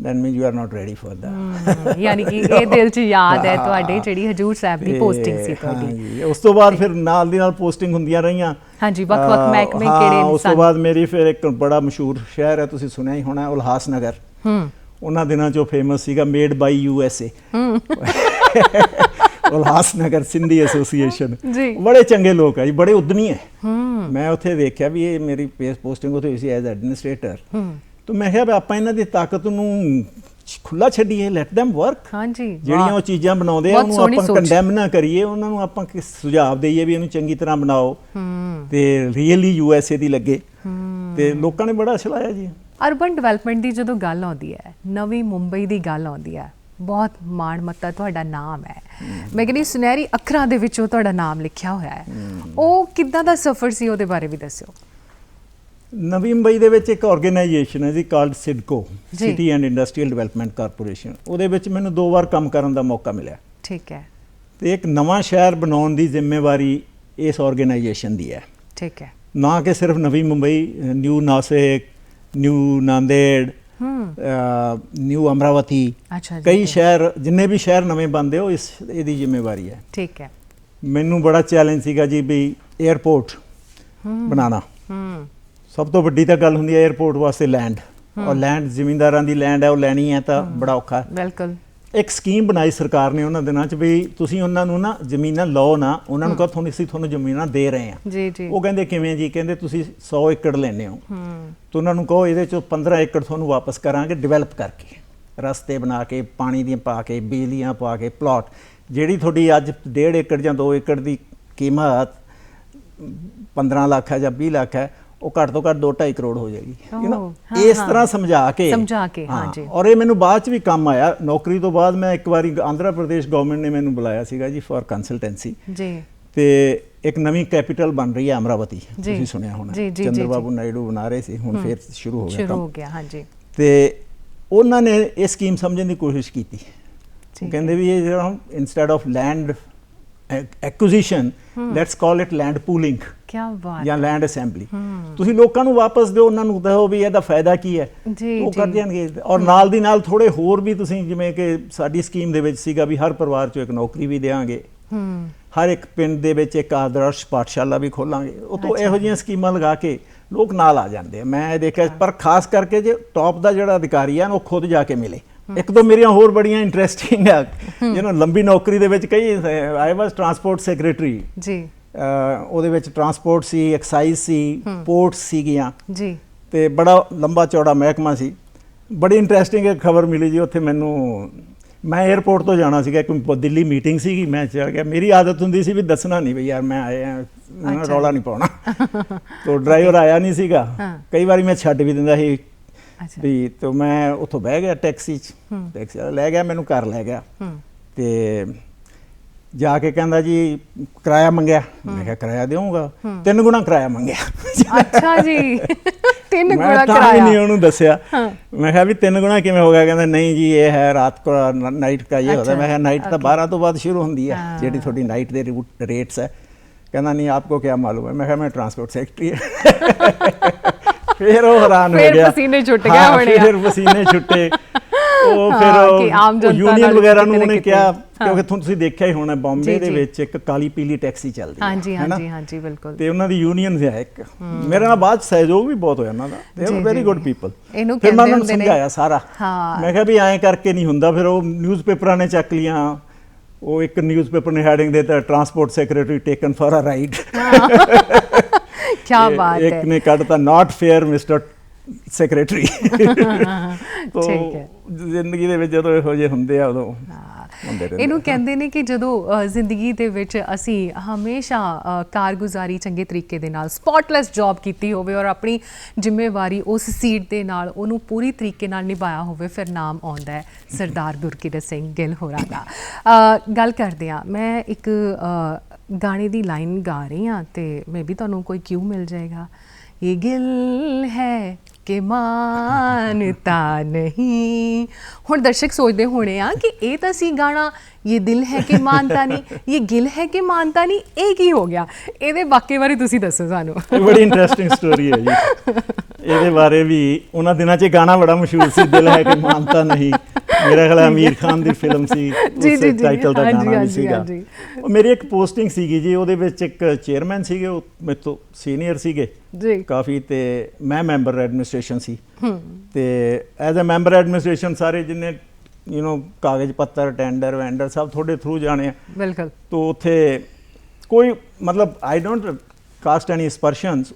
Speaker 2: Then mean you are not ready for that.
Speaker 1: Hmm, ਯਾਨੀ ਕਿ ਇਹ ਦਿਲ 'ਚ ਯਾਦ ਹੈ ਤੁਹਾਡੇ ਜਿਹੜੀ ਹਜੂਰ ਸਾਹਿਬ ਦੀ ਪੋਸਟਿੰਗ ਸੀ ਤੁਹਾਡੀ
Speaker 2: ਉਸ ਤੋਂ ਬਾਅਦ ਫਿਰ ਨਾਲ ਦੀ ਨਾਲ ਪੋਸਟਿੰਗ ਹੁੰਦੀਆਂ ਰਹੀਆਂ
Speaker 1: ਹਾਂਜੀ, ਵੱਖ-ਵੱਖ ਮਹਿਕਮੇ ਕਿਹੜੇ
Speaker 2: ਉਸ ਤੋਂ? ਬਾਅਦ ਮੇਰੀ ਫਿਰ ਇੱਕ ਬੜਾ ਮਸ਼ਹੂਰ ਸ਼ਹਿਰ ਹੈ ਤੁਸੀਂ ਸੁਣਿਆ ਹੀ ਹੋਣਾ ਉਲਹਾਸ ਨਗਰ
Speaker 1: ਹੂੰ
Speaker 2: ਉਹਨਾਂ ਦਿਨਾਂ 'ਚੋਂ ਫੇਮਸ ਸੀਗਾ made by U S A Ulhas Nagar Sindhi association
Speaker 1: ji.
Speaker 2: ਬੜੇ ਚੰਗੇ ਲੋਕ ਆ ਜੀ ਬੜੇ ਉਦਮੀ ਹੈ ਮੈਂ ਉੱਥੇ ਵੇਖਿਆ ਵੀ ਇਹ ਮੇਰੀ ਪੇਸ ਪੋਸਟਿੰਗ ਉੱਥੇ ਹੋਈ ਸੀ ਐਜ਼ ਐਡਮਿਨਿਸਟ੍ਰੇਟਰ ਤਾਂ ਮੈਂ ਕਿਹਾ ਵੀ ਆਪਾਂ ਇਹਨਾਂ ਦੀ ਤਾਕਤ ਨੂੰ ਖੁੱਲਾ ਛੱਡੀਏ ਲੈਟ them ਵਰਕ
Speaker 1: ਹਾਂਜੀ।
Speaker 2: ਜਿਹੜੀਆਂ। ਉਹ ਚੀਜ਼ਾਂ ਬਣਾਉਂਦੇ ਆ ਉਹਨੂੰ ਆਪਾਂ। ਕੰਡੈਮ ਨਾ ਕਰੀਏ ਉਹਨਾਂ ਨੂੰ ਆਪਾਂ ਕਿਸ ਸੁਝਾਅ ਦੇਈਏ ਵੀ ਇਹਨੂੰ ਚੰਗੀ ਤਰ੍ਹਾਂ ਬਣਾਓ।
Speaker 1: ਹੂੰ।
Speaker 2: ਤੇ ਰੀਅਲੀ ਯੂ ਐਸ ਏ ਦੀ ਲੱਗੇ। ਤੇ ਲੋਕਾਂ ਨੇ ਬੜਾ ਚਲਾਇਆ ਜੀ।
Speaker 1: ਅਰਬਨ ਡਿਵੈਲਪਮੈਂਟ ਦੀ ਜਦੋਂ ਗੱਲ ਆਉਂਦੀ ਹੈ ਨਵੀਂ ਮੁੰਬਈ ਦੀ ਗੱਲ ਆਉਂਦੀ ਹੈ ਬਹੁਤ ਮਾਣ ਮੱਤਾ ਤੁਹਾਡਾ ਨਾਮ ਹੈ। ਮੈਂ ਕਹਿੰਦੀ ਸੁਨਹਿਰੀ ਅੱਖਰਾਂ ਦੇ ਵਿੱਚੋਂ ਤੁਹਾਡਾ ਨਾਮ ਲਿਖਿਆ ਹੋਇਆ ਹੈ। ਉਹ ਕਿੱਦਾਂ ਦਾ ਸਫ਼ਰ ਸੀ ਉਹਦੇ ਬਾਰੇ ਵੀ ਦੱਸਿਓ।
Speaker 2: ਨਵੀਂ ਮੁੰਬਈ ਦੇ ਵਿੱਚ ਇੱਕ ਆਰਗੇਨਾਈਜੇਸ਼ਨ ਹੈ ਜੀ called CIDCO. City and industrial development corporation ਉਹਦੇ ਵਿੱਚ ਮੈਨੂੰ ਦੋ ਵਾਰ ਕੰਮ ਕਰਨ ਦਾ ਮੌਕਾ ਮਿਲਿਆ।
Speaker 1: ਠੀਕ ਹੈ।
Speaker 2: ਤੇ ਇੱਕ ਨਵਾਂ ਸ਼ਹਿਰ ਬਣਾਉਣ ਦੀ ਜ਼ਿੰਮੇਵਾਰੀ ਇਸ ਆਰਗੇਨਾਈਜੇਸ਼ਨ ਦੀ ਹੈ।
Speaker 1: ਠੀਕ ਹੈ।
Speaker 2: ਨਾ ਕਿ ਸਿਰਫ ਨਵੀਂ ਮੁੰਬਈ ਨਿਊ ਨਾਸਿਕ ਨਿਊ ਨਾਂਦੇੜ
Speaker 1: ਹੂੰ।
Speaker 2: ਨਿਊ ਅਮਰਾਵਤੀ। ਕਈ ਸ਼ਹਿਰ ਜਿੰਨੇ ਵੀ ਸ਼ਹਿਰ ਨਵੇਂ ਬਣਦੇ ਹੋ ਇਸ ਇਹਦੀ ਜ਼ਿੰਮੇਵਾਰੀ ਹੈ।
Speaker 1: ਠੀਕ ਹੈ।
Speaker 2: ਮੈਨੂੰ ਬੜਾ ਚੈਲੰਜ ਸੀਗਾ ਜੀ ਵੀ 에ਅਰਪੋਰਟ ਬਣਾਉਣਾ।
Speaker 1: ਹੂੰ।
Speaker 2: ਸਭ ਤੋਂ ਵੱਡੀ ਤਾਂ ਗੱਲ ਹੁੰਦੀ ਹੈ 에ਅਰਪੋਰਟ ਵਾਸਤੇ ਲੈਂਡ ਔਰ ਲੈਂਡ ਜ਼ਿਮੀਂਦਾਰਾਂ ਦੀ ਲੈਂਡ ਹੈ ਉਹ ਲੈਣੀ ਹੈ ਤਾਂ ਬੜਾ ਔਖਾ।
Speaker 1: ਬਿਲਕੁਲ।
Speaker 2: ਇੱਕ ਸਕੀਮ ਬਣਾਈ ਸਰਕਾਰ ਨੇ ਉਹਨਾਂ ਦਿਨਾਂ 'ਚ ਵੀ ਤੁਸੀਂ ਉਹਨਾਂ ਨੂੰ ਨਾ ਜ਼ਮੀਨਾਂ ਲਓ ਨਾ ਉਹਨਾਂ ਨੂੰ ਕਹੋ ਤੁਹਾਨੂੰ ਅਸੀਂ ਤੁਹਾਨੂੰ ਜ਼ਮੀਨਾਂ ਦੇ ਰਹੇ ਹਾਂ।
Speaker 1: ਜੀ ਜੀ।
Speaker 2: ਉਹ ਕਹਿੰਦੇ ਕਿਵੇਂ ਜੀ? ਕਹਿੰਦੇ ਤੁਸੀਂ 100 ਏਕੜ ਲੈਣੇ ਹੋ।
Speaker 1: ਹੂੰ।
Speaker 2: ਤਾਂ ਉਹਨਾਂ ਨੂੰ ਕਹੋ ਇਹਦੇ ਚੋਂ 15 ਏਕੜ ਤੁਹਾਨੂੰ ਵਾਪਸ ਕਰਾਂਗੇ ਡਿਵੈਲਪ ਕਰਕੇ। ਰਸਤੇ ਬਣਾ ਕੇ ਪਾਣੀ ਦੀਆਂ ਪਾ ਕੇ ਬਿਜਲੀਆਂ ਪਾ ਕੇ ਪਲਾਟ ਜਿਹੜੀ ਤੁਹਾਡੀ ਅੱਜ 1.5 ਏਕੜ ਜਾਂ 2 ਏਕੜ ਦੀ ਕੀਮਤ 15 ਲੱਖ ਹੈ ਜਾਂ 20 ਲੱਖ ਹੈ ਉਹ ਘੱਟ ਤੋਂ ਘੱਟ 2.5 ਕਰੋੜ ਹੋ ਜਾਏਗੀ। ਯੂ نو ਇਸ ਤਰ੍ਹਾਂ ਸਮਝਾ ਕੇ।
Speaker 1: ਸਮਝਾ ਕੇ ਹਾਂ।
Speaker 2: ਜੀ ਔਰ ਇਹ ਮੈਨੂੰ ਬਾਅਦ ਚ ਵੀ ਕੰਮ ਆਇਆ। ਨੌਕਰੀ ਤੋਂ ਬਾਅਦ ਮੈਂ ਇੱਕ ਵਾਰੀ ਆਂਧਰਾ ਪ੍ਰਦੇਸ਼ ਗਵਰਨਮੈਂਟ ਨੇ ਮੈਨੂੰ ਬੁਲਾਇਆ ਸੀਗਾ ਜੀ ਫॉर ਕੰਸਲਟੈਂਸੀ
Speaker 1: ਜੀ।
Speaker 2: ਤੇ ਇੱਕ ਨਵੀਂ ਕੈਪੀਟਲ ਬਣ ਰਹੀ ਹੈ ਅਮਰਾਵਤੀ। ਤੁਸੀਂ ਸੁਣਿਆ ਹੋਣਾ। ਚੰਦਰਬਾਬੂ ਨਾਇਡੂ ਬਣਾ ਰਹੇ ਸੀ। ਹੁਣ ਫੇਰ ਸ਼ੁਰੂ ਹੋ ਗਿਆ
Speaker 1: ਸ਼ੁਰੂ ਹੋ ਗਿਆ ਹਾਂਜੀ।
Speaker 2: ਤੇ ਉਹਨਾਂ ਨੇ ਇਹ ਸਕੀਮ ਸਮਝਣ ਦੀ ਕੋਸ਼ਿਸ਼ ਕੀਤੀ। ਕਹਿੰਦੇ ਵੀ ਇਹ ਜਿਹੜਾ instead of land acquisition let's call it land pooling
Speaker 1: ਕੀ ਬਾਤ
Speaker 2: ਜਾਂ ਲੈਂਡ ਅਸੈਂਬਲੀ ਤੁਸੀਂ ਲੋਕਾਂ ਨੂੰ ਵਾਪਸ ਦਿਓ ਉਹਨਾਂ ਨੂੰ ਕਹੋ ਵੀ ਇਹਦਾ ਫਾਇਦਾ ਕੀ ਹੈ। ਉਹ। ਕਰ ਦੇਣਗੇ। ਔਰ ਨਾਲ ਦੀ ਨਾਲ ਥੋੜੇ ਹੋਰ ਵੀ ਤੁਸੀਂ ਜਿਵੇਂ ਕਿ ਸਾਡੀ ਸਕੀਮ ਦੇ ਵਿੱਚ ਸੀਗਾ ਵੀ ਹਰ ਪਰਿਵਾਰ 'ਚੋਂ ਇੱਕ ਨੌਕਰੀ ਵੀ ਦੇਵਾਂਗੇ ਹਰ ਇੱਕ ਪਿੰਡ ਦੇ ਵਿੱਚ ਇੱਕ ਆਦਰਸ਼ ਪਾਠਸ਼ਾਲਾ ਵੀ ਖੋਲਾਂਗੇ। ਉਹ ਤੋਂ ਇਹੋ ਜਿਹੀਆਂ ਸਕੀਮਾਂ ਲਗਾ ਕੇ ਲੋਕ ਨਾਲ ਆ ਜਾਂਦੇ ਆ। ਮੈਂ ਇਹ ਦੇਖਿਆ ਪਰ ਖਾਸ ਕਰਕੇ ਜੇ ਟੌਪ ਦਾ ਜਿਹੜਾ ਅਧਿਕਾਰੀ ਆ ਉਹ ਖੁਦ ਜਾ ਕੇ ਮਿਲੇ। ਇੱਕ ਦੋ ਮੇਰੀਆਂ ਹੋਰ ਬੜੀਆਂ ਇੰਟਰਸਟਿੰਗ ਆ। ਜਿਹਨਾਂ ਲੰਬੀ ਨੌਕਰੀ ਦੇ ਵਿੱਚ ਕਈ ਆਈ ਵਾਸ ਟਰਾਂਸਪੋਰਟ ਸੈਕਟਰੀ
Speaker 1: ਜੀ।
Speaker 2: ਉਹਦੇ ਵਿੱਚ ਟਰਾਂਸਪੋਰਟ ਸੀ ਐਕਸਾਈਜ਼ ਸੀ ਪੋਰਟਸ ਸੀਗੀਆਂ।
Speaker 1: ਜੀ।
Speaker 2: ਤੇ ਬੜਾ ਲੰਬਾ ਚੌੜਾ ਮਹਿਕਮਾ ਸੀ। ਬੜੀ ਇੰਟਰਸਟਿੰਗ ਇੱਕ ਖਬਰ ਮਿਲੀ ਜੀ ਉੱਥੇ ਮੈਨੂੰ ਮੈਂ 에ਅਰਪੋਰਟ ਤੋਂ ਜਾਣਾ ਸੀਗਾ ਬ- ਦਿੱਲੀ ਮੀਟਿੰਗ ਸੀਗੀ ਮੈਂ ਚਲ ਗਿਆ ਮੇਰੀ ਆਦਤ ਹੁੰਦੀ ਸੀ ਵੀ ਦੱਸਣਾ ਨਹੀਂ ਵੀ ਯਾਰ ਮੈਂ ਆਇਆ ਮੈਂ। ਰੌਲਾ ਨਹੀਂ ਪਾਉਣਾ। ਤੋ ਡਰਾਈਵਰ ਆਇਆ ਨਹੀਂ ਸੀਗਾ। ਕਈ ਵਾਰੀ ਮੈਂ ਛੱਡ ਵੀ ਦਿੰਦਾ ਸੀ ਵੀ ਤੇ ਮੈਂ ਉੱਥੋਂ ਬਹਿ ਗਿਆ ਟੈਕਸੀ 'ਚ। ਟੈਕਸੀ ਲੈ ਗਿਆ ਮੈਨੂੰ ਘਰ ਲੈ ਗਿਆ। ਤੇ ਜਾ ਕੇ ਕਹਿੰਦਾ ਜੀ ਕਿਰਾਇਆ ਮੰਗਿਆ। ਮੈਂ ਕਿਹਾ ਕਿਰਾਇਆ ਦੇਵਾਂਗਾ ਤਿੰਨ ਗੁਣਾ ਕਿਰਾਇਆ ਮੰਗਿਆ।
Speaker 1: ਅੱਛਾ ਜੀ। ਤਿੰਨ ਗੁਣਾ
Speaker 2: ਕਿਰਾਇਆ। ਮੈਂ ਤਾਂ
Speaker 1: ਨਹੀਂ
Speaker 2: ਉਹਨੂੰ ਦੱਸਿਆ। ਮੈਂ ਕਿਹਾ ਵੀ ਤਿੰਨ ਗੁਣਾ ਕਿਵੇਂ ਹੋ ਗਿਆ? ਕਹਿੰਦਾ ਨਹੀਂ ਜੀ ਇਹ ਹੈ ਰਾਤ ਕੋ ਨਾਈਟ
Speaker 1: ਦਾ
Speaker 2: ਇਹ ਹੁੰਦਾ। ਮੈਂ ਕਿਹਾ ਨਾਈਟ
Speaker 1: ਤਾਂ
Speaker 2: 12 ਤੋਂ ਬਾਅਦ ਸ਼ੁਰੂ ਹੁੰਦੀ ਹੈ। ਜਿਹੜੀ ਤੁਹਾਡੀ ਨਾਈਟ ਦੇ ਰੇਟਸ ਹੈ। ਕਹਿੰਦਾ ਨਹੀਂ ਆਪਕੋ ਕੀ ਮਾਲੂਮ ਹੈ? ਮੈਂ ਕਿਹਾ ਮੈਂ ਟਰਾਂਸਪੋਰਟ ਸੈਕਟਰੀ ਹੈ। ਫਿਰ ਉਹ ਹੈਰਾਨ ਹੋ
Speaker 1: ਫਿਰ
Speaker 2: ਗਿਆ
Speaker 1: ਪਸੀਨੇ ਛੁੱਟ ਗਏ ਹੋਣੇ।
Speaker 2: ਫਿਰ ਪਸੀਨੇ ਛੁੱਟੇ ਉਹ ਫਿਰ ਯੂਨੀਅਨ ਵਗੈਰਾ ਨੂੰ ਉਹਨੇ। ਕਿਹਾ। ਕਿਉਂਕਿ ਤੁਸੀਂ ਦੇਖਿਆ ਹੀ ਹੋਣਾ ਬੰਬੇ ਦੇ। ਵਿੱਚ ਇੱਕ ਕਾਲੀ ਪੀਲੀ ਟੈਕਸੀ ਚੱਲਦੀ ਹੈ
Speaker 1: ਹਾਂਜੀ? ਹਾਂਜੀ ਹਾਂਜੀ ਬਿਲਕੁਲ
Speaker 2: ਤੇ ਉਹਨਾਂ ਦੀ ਯੂਨੀਅਨ ਹੈ ਇੱਕ ਮੇਰੇ ਨਾਲ ਬਾਅਦ ਸਹਿਯੋਗ ਵੀ ਬਹੁਤ ਹੋਇਆ ਉਹਨਾਂ ਦਾ they are very good. People
Speaker 1: ਇਹਨੂੰ
Speaker 2: ਫਿਰ
Speaker 1: ਕਹਿੰਦੇ ਹੁੰਦੇ ਨੇ-
Speaker 2: ਸਮਝਾਇਆ ਸਾਰਾ। ਮੈਂ ਕਿਹਾ ਵੀ ਐਂ ਕਰਕੇ ਨਹੀਂ ਹੁੰਦਾ ਫਿਰ ਉਹ ਨਿਊਜ਼ਪੇਪਰਾਂ ਨੇ ਚੱਕ ਲੀਆਂ ਉਹ ਇੱਕ ਨਿਊਜ਼ਪੇਪਰ ਨੇ ਹੈਡਿੰਗ ਦਿੱਤਾ transport secretary taken for a ride
Speaker 1: ਕੀ ਬਾਤ
Speaker 2: ਇੱਕ
Speaker 1: ਹੈ
Speaker 2: ਨੇ ਕੱਢਤਾ ਨਾਟ ਫੇਅਰ ਮਿਸਟਰ ਸੈਕਟਰੀ ਤੋਂ
Speaker 1: ਠੀਕ ਹੈ।
Speaker 2: ਜ਼ਿੰਦਗੀ ਦੇ ਵਿੱਚ ਜਦੋਂ ਇਹੋ ਜਿਹੇ ਹੁੰਦੇ ਆ ਉਦੋਂ
Speaker 1: ਇਹਨੂੰ ਕਹਿੰਦੇ ਨੇ ਕਿ ਜਦੋਂ ਜ਼ਿੰਦਗੀ ਦੇ ਵਿੱਚ ਅਸੀਂ ਹਮੇਸ਼ਾ ਕਾਰਗੁਜ਼ਾਰੀ ਚੰਗੇ ਤਰੀਕੇ ਦੇ ਨਾਲ ਸਪੌਟਲੈਸ ਜੌਬ ਕੀਤੀ ਹੋਵੇ ਔਰ ਆਪਣੀ ਜ਼ਿੰਮੇਵਾਰੀ ਉਸ ਸੀਟ ਦੇ ਨਾਲ ਉਹਨੂੰ ਪੂਰੀ ਤਰੀਕੇ ਨਾਲ ਨਿਭਾਇਆ ਹੋਵੇ ਫਿਰ ਨਾਮ ਆਉਂਦਾ ਹੈ ਸਰਦਾਰ ਗੁਰਕਿਰਤ ਸਿੰਘ ਗਿੱਲ ਹੋਰਾਂ ਦਾ ਗੱਲ ਕਰਦੇ ਆ ਮੈਂ ਇੱਕ ਗਾਣੇ ਦੀ ਲਾਈਨ ਗਾ ਰਹੀ ਹਾਂ ਤੇ ਮੇ ਵੀ ਤੁਹਾਨੂੰ ਕੋਈ ਕਿਊ ਮਿਲ ਜਾਏਗਾ। ਇਹ ਗਿਲ ਹੈ ਕਿ ਮਾਨਤਾ ਨਹੀਂ। ਹੁਣ ਦਰਸ਼ਕ ਸੋਚਦੇ ਹੋਣੇ ਆ ਕਿ ਇਹ ਤਾਂ ਸੀ ਗਾਣਾ ਇਹ ਦਿਲ ਹੈ ਕਿ ਮਾਨਤਾ ਨਹੀਂ ਇਹ ਗਿਲ ਹੈ ਕਿ ਮਾਨਤਾ ਨਹੀਂ ਇਹ ਕੀ ਹੋ ਗਿਆ ਇਹਦੇ ਵਾਕੇ ਬਾਰੇ ਤੁਸੀਂ ਦੱਸੋ ਸਾਨੂੰ
Speaker 2: ਇਹ ਬੜੀ ਇੰਟਰਸਟਿੰਗ ਸਟੋਰੀ ਹੈ ਜੀ ਇਹਦੇ ਬਾਰੇ ਵੀ ਉਹਨਾਂ ਦਿਨਾਂ 'ਚ ਗਾਣਾ ਬੜਾ ਮਸ਼ਹੂਰ ਸੀ ਦਿਲ ਹੈ ਕਿ ਮਾਨਤਾ ਨਹੀਂ ਮੇਰਾ ਖਿਆਲ ਅਮੀਰ ਖਾਨ ਦੀ ਫਿਲਮ ਸੀ
Speaker 1: ਜੀ,
Speaker 2: ਉਸ। ਟਾਈਟਲ ਦਾ ਗਾਣਾ ਵੀ ਸੀਗਾ। ਉਹ ਮੇਰੀ ਇੱਕ ਪੋਸਟਿੰਗ ਸੀਗੀ ਜੀ ਉਹਦੇ ਵਿੱਚ ਇੱਕ ਚੇਅਰਮੈਨ ਸੀਗੇ ਉਹ ਮੇਰੇ ਤੋਂ ਸੀਨੀਅਰ ਸੀਗੇ
Speaker 1: ਜੀ
Speaker 2: ਕਾਫੀ ਤੇ ਮੈਂ ਮੈਂਬਰ ਐਡਮਿਨਿਸਟ੍ਰੇਸ਼ਨ ਸੀ
Speaker 1: ਹੂੰ
Speaker 2: ਤੇ ਐਜ਼ ਅ ਮੈਂਬਰ ਐਡਮਿਨਿਸਟ੍ਰੇਸ਼ਨ ਸਾਰੇ ਜਿੰਨੇ ਯੂ نو ਕਾਗਜ਼ ਪੱਤਰ ਟੈਂਡਰ ਵੈਂਡਰ ਸਭ ਤੁਹਾਡੇ ਥਰੂ ਜਾਣੇ ਆ।
Speaker 1: ਬਿਲਕੁਲ।
Speaker 2: ਤੋ ਉੱਥੇ ਕੋਈ ਮਤਲਬ I don't cast any aspersions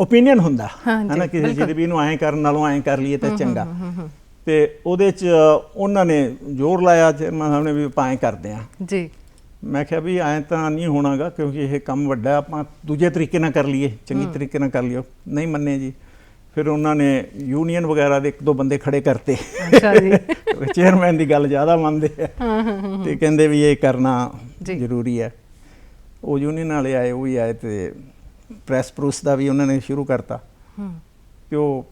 Speaker 2: opinion ਹੁੰਦਾ ਹੈ ਨਾ ਕਿਸੇ। ਚੀਜ਼ ਵੀ ਇਹਨੂੰ ਐਂ ਕਰਨ ਨਾਲੋਂ ਐਂ ਕਰ ਲਈਏ ਤਾਂ ਚੰਗਾ। ਤੇ ਉਹਦੇ ਚ ਉਹਨਾਂ ਨੇ ਜ਼ੋਰ ਲਾਇਆ ਚੇਅਰਮੈਨ ਸਾਹਿਬ ਨੇ ਵੀ ਐਂ ਕਰਦੇ ਆ।
Speaker 1: ਜੀ।
Speaker 2: ਮੈਂ ਕਿਹਾ ਵੀ ਐਂ ਤਾਂ ਨਹੀਂ ਹੋਣਾਗਾ ਕਿਉਂਕਿ ਇਹ ਕੰਮ ਵੱਡਾ ਆਪਾਂ ਦੂਜੇ ਤਰੀਕੇ ਨਾਲ ਕਰ ਲਈਏ ਚੰਗੀ ਤਰੀਕੇ ਨਾਲ ਕਰ ਲਿਓ। ਨਹੀਂ ਮੰਨੇ ਜੀ। ਫਿਰ ਉਹਨਾਂ ਨੇ ਯੂਨੀਅਨ ਵਗੈਰਾ ਦੇ ਇੱਕ ਦੋ ਬੰਦੇ ਖੜੇ ਕਰਤੇ।
Speaker 1: ਅੱਛਾ ਜੀ।
Speaker 2: ਚੇਅਰਮੈਨ ਦੀ ਗੱਲ ਜ਼ਿਆਦਾ ਮੰਨਦੇ ਆ। ਤੇ ਕਹਿੰਦੇ ਵੀ ਇਹ ਕਰਨਾ। ਜ਼ਰੂਰੀ ਹੈ। ਉਹ ਯੂਨੀਅਨ ਵਾਲੇ ਆਏ ਉਹ ਵੀ ਆਏ ਤੇ ਪ੍ਰੈਸ ਪ੍ਰੂਸ ਦਾ ਵੀ ਉਹਨਾਂ ਨੇ ਸ਼ੁਰੂ ਕਰਤਾ।
Speaker 1: ਹੂੰ।
Speaker 2: ਤੇ ਉਹ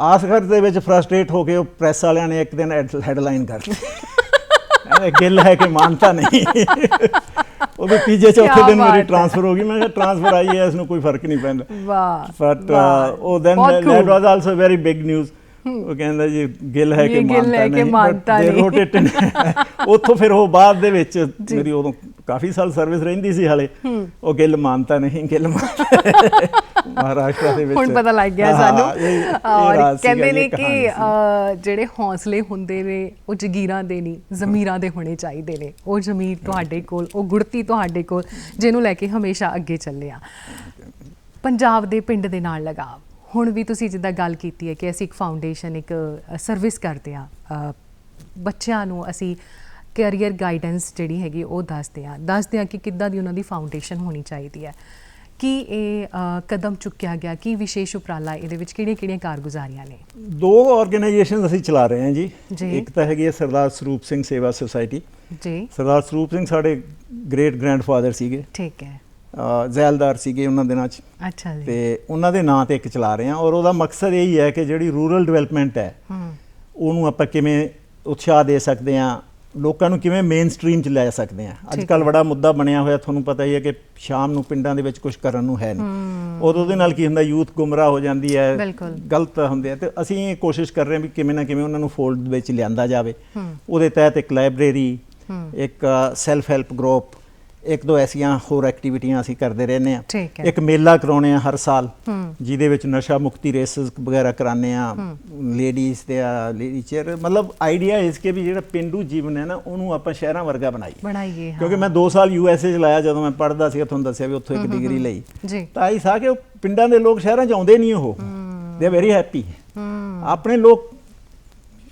Speaker 2: ਆਸਗਰ ਦੇ ਵਿੱਚ ਫਰਸਟ੍ਰੇਟ ਹੋ ਕੇ ਉਹ ਪ੍ਰੈਸ ਵਾਲਿਆਂ ਨੇ ਇੱਕ ਦਿਨ ਹੈਡਲਾਈਨ ਕਰਤੀ। ਗਿੱਲ ਹੈ ਕਿ ਮਾਨਤਾ ਨਹੀਂ। ਉਹਦੇ ਤੀਜੇ ਚੌਥੇ ਦਿਨ ਮੇਰੀ। ਟ੍ਰਾਂਸਫਰ ਹੋ। ਗਈ। ਮੈਂ ਕਿਹਾ ਟ੍ਰਾਂਸਫਰ ਆਈ ਹੈ ਇਸ ਨੂੰ ਕੋਈ ਫ਼ਰਕ ਨਹੀਂ ਪੈਂਦਾ।
Speaker 1: ਵਾਹ
Speaker 2: ਬਟ ਉਹ then
Speaker 1: cool.
Speaker 2: was also very big news ਉਹ ਕਹਿੰਦਾ ਜੀ ਗਿੱਲ ਹੈ ਕਿ ਮਾਨਤਾ ਨਹੀਂ it in- ਉੱਥੋਂ ਫਿਰ ਉਹ ਬਾਅਦ ਦੇ ਵਿੱਚ ਮੇਰੀ ਉਦੋਂ ਕਾਫੀ ਸਾਲ ਸਰਵਿਸ ਰਹਿੰਦੀ ਸੀ ਹਾਲੇ। ਉਹ ਗਿੱਲ ਮਾਨਤਾ ਨਹੀਂ ਗਿੱਲ ਮਾਨਤਾ ਮਹਾਰਾਸ਼ਟਰ ਦੇ ਵਿੱਚ।
Speaker 1: ਹੁਣ ਪਤਾ ਲੱਗ ਗਿਆ ਸਾਨੂੰ। ਔਰ ਕਹਿੰਦੇ ਨੇ ਕਿ ਜਿਹੜੇ ਹੌਸਲੇ ਹੁੰਦੇ ਨੇ ਉਹ ਜਗੀਰਾਂ ਦੇ ਨਹੀਂ ਜ਼ਮੀਰਾਂ ਦੇ ਹੋਣੇ ਚਾਹੀਦੇ ਨੇ। ਉਹ ਜ਼ਮੀਰ ਤੁਹਾਡੇ ਕੋਲ ਉਹ ਗੁੜਤੀ ਤੁਹਾਡੇ ਕੋਲ ਜਿਹਨੂੰ ਲੈ ਕੇ ਹਮੇਸ਼ਾ ਅੱਗੇ ਚੱਲੇ ਆ। ਪੰਜਾਬ ਦੇ ਪਿੰਡ ਦੇ ਨਾਲ ਲਗਾਵ। ਹੁਣ ਵੀ ਤੁਸੀਂ ਜਿੱਦਾਂ ਗੱਲ ਕੀਤੀ ਹੈ ਕਿ ਅਸੀਂ ਇੱਕ ਫਾਊਂਡੇਸ਼ਨ ਇੱਕ ਸਰਵਿਸ ਕਰਦੇ ਆ ਬੱਚਿਆਂ ਨੂੰ ਅਸੀਂ ਕੈਰੀਅਰ ਗਾਈਡੈਂਸ ਜਿਹੜੀ ਹੈਗੀ ਉਹ ਦੱਸਦੇ ਆ ਦੱਸਦੇ ਆ ਕਿ ਕਿੱਦਾਂ ਦੀ ਉਹਨਾਂ ਦੀ ਫਾਊਂਡੇਸ਼ਨ ਹੋਣੀ ਚਾਹੀਦੀ ਹੈ। ਕੀ ਇਹ ਕਦਮ ਚੁੱਕਿਆ ਗਿਆ? ਕੀ ਵਿਸ਼ੇਸ਼ ਉਪਰਾਲਾ ਇਹਦੇ ਵਿੱਚ? ਕਿਹੜੀਆਂ-ਕਿਹੜੀਆਂ ਕਾਰਗੁਜ਼ਾਰੀਆਂ ਨੇ?
Speaker 2: ਦੋ ਆਰਗੇਨਾਈਜੇਸ਼ਨ ਅਸੀਂ ਚਲਾ ਰਹੇ ਹਾਂ ਜੀ। ਇੱਕ ਤਾਂ ਹੈਗੀ ਹੈ ਸਰਦਾਰ ਸਰੂਪ ਸਿੰਘ ਸੇਵਾ ਸੁਸਾਇਟੀ।
Speaker 1: ਜੀ।
Speaker 2: ਸਰਦਾਰ ਸਰੂਪ ਸਿੰਘ ਸਾਡੇ ਗ੍ਰੇਟ ਗ੍ਰੈਂਡਫਾਦਰ ਸੀਗੇ।
Speaker 1: ਠੀਕ ਹੈ।
Speaker 2: ਜ਼ੈਲਦਾਰ ਸੀਗੇ ਉਹਨਾਂ ਦਿਨਾਂ 'ਚ।
Speaker 1: ਅੱਛਾ ਜੀ।
Speaker 2: ਤੇ ਉਹਨਾਂ ਦੇ ਨਾਂ ਤੇ ਇੱਕ ਚਲਾ ਰਹੇ ਹਾਂ ਔਰ ਉਹਦਾ ਮਕਸਦ ਇਹੀ ਹੈ ਕਿ ਜਿਹੜੀ ਰੂਰਲ ਡਿਵੈਲਪਮੈਂਟ ਹੈ
Speaker 1: ਹੂੰ।
Speaker 2: ਉਹਨੂੰ ਆਪਾਂ ਕਿਵੇਂ ਉਤਸ਼ਾਹ ਦੇ ਸਕਦੇ ਹਾਂ ਲੋਕਾਂ ਨੂੰ ਕਿਵੇਂ ਮੇਨ ਸਟ੍ਰੀਮ 'ਚ ਲੈ ਸਕਦੇ ਹਾਂ ਅੱਜ ਕੱਲ। ਬੜਾ ਮੁੱਦਾ ਬਣਿਆ ਹੋਇਆ ਤੁਹਾਨੂੰ ਪਤਾ ਹੀ ਹੈ ਕਿ ਸ਼ਾਮ ਨੂੰ ਪਿੰਡਾਂ ਦੇ ਵਿੱਚ ਕੁਝ ਕਰਨ ਨੂੰ ਹੈ ਨਹੀਂ। ਔਰ ਉਹਦੇ ਨਾਲ ਕੀ ਹੁੰਦਾ ਯੂਥ ਗੁੰਮਰਾਹ ਹੋ ਜਾਂਦੀ ਹੈ। ਗਲਤ ਹੁੰਦੇ ਆ। ਤੇ ਅਸੀਂ ਕੋਸ਼ਿਸ਼ ਕਰ ਰਹੇ ਹਾਂ ਵੀ ਕਿਵੇਂ ਨਾ ਕਿਵੇਂ ਉਹਨਾਂ ਨੂੰ ਫੋਲਡ ਵਿੱਚ ਲਿਆਂਦਾ ਜਾਵੇ। ਉਹਦੇ ਤਹਿਤ ਇੱਕ ਲਾਇਬ੍ਰੇਰੀ ਇੱਕ ਸੈਲਫ ਹੈਲਪ ਗਰੁੱਪ ਇੱਕ ਦੋ ਐਸੀਆਂ ਹੋਰ ਐਕਟੀਵਿਟੀਆਂ ਅਸੀਂ ਕਰਦੇ ਰਹਿੰਦੇ ਆ
Speaker 1: ਠੀਕ ਹੈ।
Speaker 2: ਇੱਕ ਮੇਲਾ ਕਰਾਉਣੇ ਆ ਹਰ ਸਾਲ। ਜਿਹਦੇ ਵਿੱਚ ਨਸ਼ਾ ਮੁਕਤੀ ਰੇਸਸ ਵਗੈਰਾ ਕਰਾਉਂਦੇ ਆ ਲੇਡੀਜ਼ ਤੇ ਲੇਡੀ ਚੇਅਰ ਮਤਲਬ ਆਈਡੀਆ ਇਸ ਕੇ ਵੀ ਜਿਹੜਾ ਪਿੰਡੂ ਜੀਵਨ ਹੈ ਨਾ ਉਹਨੂੰ ਆਪਾਂ ਸ਼ਹਿਰਾਂ ਵਰਗਾ ਬਣਾਈਏ।
Speaker 1: ਬਣਾਈਏ ਹਾਂ।
Speaker 2: ਕਿਉਂਕਿ ਮੈਂ 2 ਸਾਲ ਯੂ ਐਸ ਏ ਚ ਲਾਇਆ ਜਦੋਂ ਮੈਂ ਪੜ੍ਹਦਾ ਸੀ ਤੁਹਾਨੂੰ ਦੱਸਿਆ ਵੀ ਉੱਥੋਂ ਇੱਕ ਡਿਗਰੀ ਲਈ।
Speaker 1: ਜੀ।
Speaker 2: ਤਾਂ ਆਈ ਸਾ ਕਿ ਉਹ ਪਿੰਡਾਂ ਦੇ ਲੋਕ ਸ਼ਹਿਰਾਂ 'ਚ ਆਉਂਦੇ ਨਹੀਂ ਉਹ। ਦੇ ਵੈਰੀ ਹੈਪੀ ਆਪਣੇ ਲੋਕ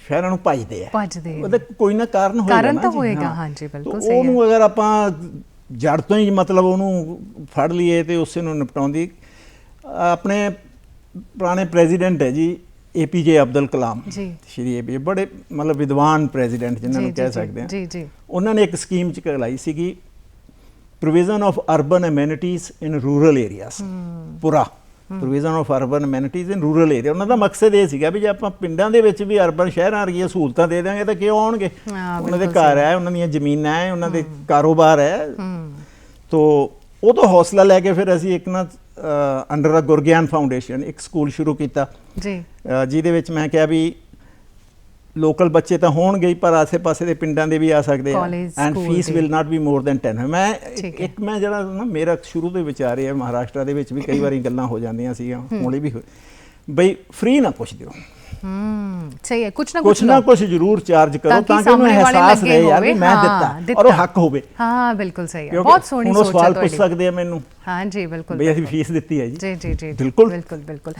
Speaker 2: ਸ਼ਹਿਰਾਂ ਨੂੰ ਭਜਦੇ ਆ।
Speaker 1: ਭੱਜਦੇ ਆ।
Speaker 2: ਉਹਦਾ ਕੋਈ ਨਾ ਕਾਰਨ ਹੋਏਗਾ
Speaker 1: ਕਾਰਨ
Speaker 2: ਨਾ
Speaker 1: ਤਾਂ
Speaker 2: ਜੀ,
Speaker 1: ਹੋਏਗਾ। ਹਾਂਜੀ, ਬਿਲਕੁਲ
Speaker 2: ਤਾਂ
Speaker 1: ਸਹੀ ਹੈ।
Speaker 2: ਉਹਨੂੰ ਅਗਰ ਆਪਾਂ ਜੜ ਤੋਂ ਹੀ ਮਤਲਬ ਉਹਨੂੰ ਫੜ ਲਈਏ ਤੇ ਉਸੇ ਨੂੰ ਨਿਪਟਾਉਂਦੀ। ਆਪਣੇ ਪੁਰਾਣੇ ਪ੍ਰੈਜ਼ੀਡੈਂਟ ਹੈ ਜੀ ਏਪੀਜੇ ਅਬਦੁਲ ਕਲਾਮ।
Speaker 1: ਜੀ।
Speaker 2: ਸ਼੍ਰੀ ਏਪੀਜੇ ਬੜੇ ਮਤਲਬ ਵਿਦਵਾਨ ਪ੍ਰੈਜ਼ੀਡੈਂਟ ਜਿਨ੍ਹਾਂ ਨੂੰ ਕਹਿ ਸਕਦੇ ਆ
Speaker 1: ਜੀ ਜੀ।
Speaker 2: ਉਹਨਾਂ ਨੇ ਇੱਕ ਸਕੀਮ ਚ ਕਲਾਈ ਸੀਗੀ provision of urban amenities in rural areas. ਪੂਰਾ। Provision of urban amenities in rural area ਉਹਨਾਂ ਦਾ ਮਕਸਦ ਇਹ ਸੀਗਾ ਵੀ ਜੇ ਆਪਾਂ ਪਿੰਡਾਂ ਦੇ ਵਿੱਚ ਵੀ ਅਰਬਨ ਸ਼ਹਿਰਾਂ ਵਰਗੀਆਂ ਸਹੂਲਤਾਂ ਦੇ ਦਾਂਗੇ ਤਾਂ ਕਿਉਂ ਆਉਣਗੇ? ਉਹਨਾਂ ਦੇ ਘਰ ਹੈ ਉਹਨਾਂ ਦੀਆਂ ਜ਼ਮੀਨਾਂ ਹੈ ਉਹਨਾਂ ਦੇ ਕਾਰੋਬਾਰ ਹੈ। ਤੋ ਉਹ ਤੋਂ ਹੌਸਲਾ ਲੈ ਕੇ ਫਿਰ ਅਸੀਂ ਇੱਕ ਨਾ ਅੰਡਰ ਅ ਗੁਰਗਿਆਨ ਫਾਊਂਡੇਸ਼ਨ ਇੱਕ ਸਕੂਲ ਸ਼ੁਰੂ ਕੀਤਾ।
Speaker 1: ਜੀ।
Speaker 2: ਜਿਹਦੇ ਵਿੱਚ ਮੈਂ ਕਿਹਾ ਵੀ ਲੋਕਲ ਬੱਚੇ ਤਾਂ ਹੋਣਗੇ ਪਰ ਆਸੇ-ਪਾਸੇ ਦੇ ਪਿੰਡਾਂ ਦੇ ਵੀ ਆ ਸਕਦੇ ਆ and fees. Will not be more than 10 ਮੈਂ ਇੱਕ- ਮੈਂ ਜਿਹੜਾ ਨਾ ਮੇਰਾ ਸ਼ੁਰੂ ਤੋਂ ਵਿਚਾਰ ਇਹ ਹੈ ਮਹਾਰਾਸ਼ਟਰ ਦੇ ਵਿੱਚ ਵੀ ਕਈ ਵਾਰੀ ਗੱਲਾਂ ਹੋ ਜਾਂਦੀਆਂ ਸੀਗੀਆਂ ਹੁਣੇ ਵੀ। ਬਈ ਫ੍ਰੀ ਨਾ ਕੁਛ ਦਿਓ
Speaker 1: ਹੂੰ ਸਹੀ ਹੈ ਕੁਛ ਨਾ
Speaker 2: ਕੁਛ ਨਾ। ਕੁਛ ਜ਼ਰੂਰ ਚਾਰਜ ਕਰੋ
Speaker 1: ਤਾਂ ਕਿ
Speaker 2: ਉਹਨੂੰ ਅਹਿਸਾਸ ਰਹੇ ਯਾਰ ਵੀ ਮੈਂ ਦਿੱਤਾ ਔਰ ਉਹ ਹੱਕ ਹੋਵੇ।
Speaker 1: ਹਾਂ ਬਿਲਕੁਲ ਸਹੀ ਹੈ। ਬਹੁਤ ਸੋਹਣੀ ਸੋਚ
Speaker 2: ਸਵਾਲ
Speaker 1: ਹੈ
Speaker 2: ਪੁੱਛ
Speaker 1: ਤੁਹਾਡੀ
Speaker 2: ਸਕਦੇ ਆ ਮੈਨੂੰ।
Speaker 1: ਹਾਂ ਜੀ ਬਿਲਕੁਲ
Speaker 2: ਬਈ ਅਸੀਂ ਫੀਸ ਦਿੱਤੀ ਹੈ ਜੀ।
Speaker 1: ਜੀ ਜੀ ਜੀ
Speaker 2: ਬਿਲਕੁਲ।
Speaker 1: ਬਿਲਕੁਲ ਬਿਲਕੁਲ।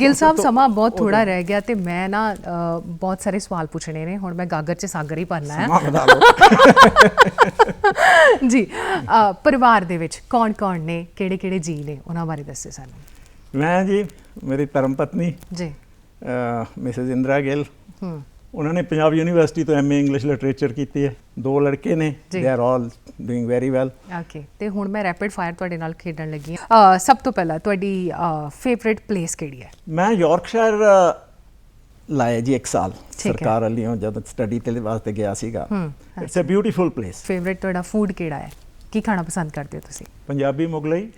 Speaker 1: ਗਿਲ ਸਾਹਿਬ ਸਮਾਂ ਬਹੁਤ ਥੋੜਾ ਰਹਿ ਗਿਆ ਤੇ ਮੈਂ ਨਾ ਬਹੁਤ ਸਾਰੇ ਸਵਾਲ ਪੁੱਛਣੇ ਨੇ। ਹੁਣ ਮੈਂ ਗਾਗਰ ਚ ਸਾਗਰ ਹੀ ਭਰਨਾ ਹੈ। ਜੀ ਪਰਿਵਾਰ ਦੇ ਵਿੱਚ ਕੌਣ ਕੌਣ ਨੇ? ਕਿਹੜੇ ਕਿਹੜੇ ਜੀ ਨੇ? ਉਹਨਾਂ ਬਾਰੇ ਦੱਸਿਓ ਸਾਨੂੰ।
Speaker 2: ਮੈਂ ਜੀ ਮੇਰੀ ਧਰਮ ਪਤਨੀ
Speaker 1: ਜੀ।
Speaker 2: ਮਿਸਿਸ ਇੰਦਰਾ ਗਿੱਲ।
Speaker 1: ਹੂੰ।
Speaker 2: ਉਹਨਾਂ ਨੇ ਪੰਜਾਬ ਯੂਨੀਵਰਸਿਟੀ ਤੋਂ ਐਮਏ ਇੰਗਲਿਸ਼ ਲਿਟਰੇਚਰ ਕੀਤੀ ਹੈ। ਦੋ ਲੜਕੇ ਨੇ। They are all doing very well
Speaker 1: okay ਤੇ ਹੁਣ ਮੈਂ ਰੈਪਿਡ ਫਾਇਰ ਤੁਹਾਡੇ ਨਾਲ ਖੇਡਣ ਲੱਗੀ ਹਾਂ। ਸਭ ਤੋਂ ਪਹਿਲਾਂ ਤੁਹਾਡੀ ਫੇਵਰਿਟ ਪਲੇਸ ਕਿਹੜੀ ਹੈ?
Speaker 2: ਮੈਂ ਯਾਰਕਸ਼ਾਇਰ ਲਾਇਆ ਜੀ ਇੱਕ ਸਾਲ।
Speaker 1: ਠੀਕ ਹੈ।
Speaker 2: ਸਰਕਾਰ ਵੱਲੋਂ ਜਦ ਸਟੱਡੀ ਤੇ ਵਾਸਤੇ ਗਿਆ ਸੀਗਾ। It's a beautiful place
Speaker 1: favourite ਤੁਹਾਡਾ ਫੂਡ ਕਿਹੜਾ ਹੈ? ਕੀ ਖਾਣਾ ਪਸੰਦ ਕਰਦੇ ਹੋ ਤੁਸੀਂ?
Speaker 2: ਪੰਜਾਬੀ ਮੁਗਲਈ।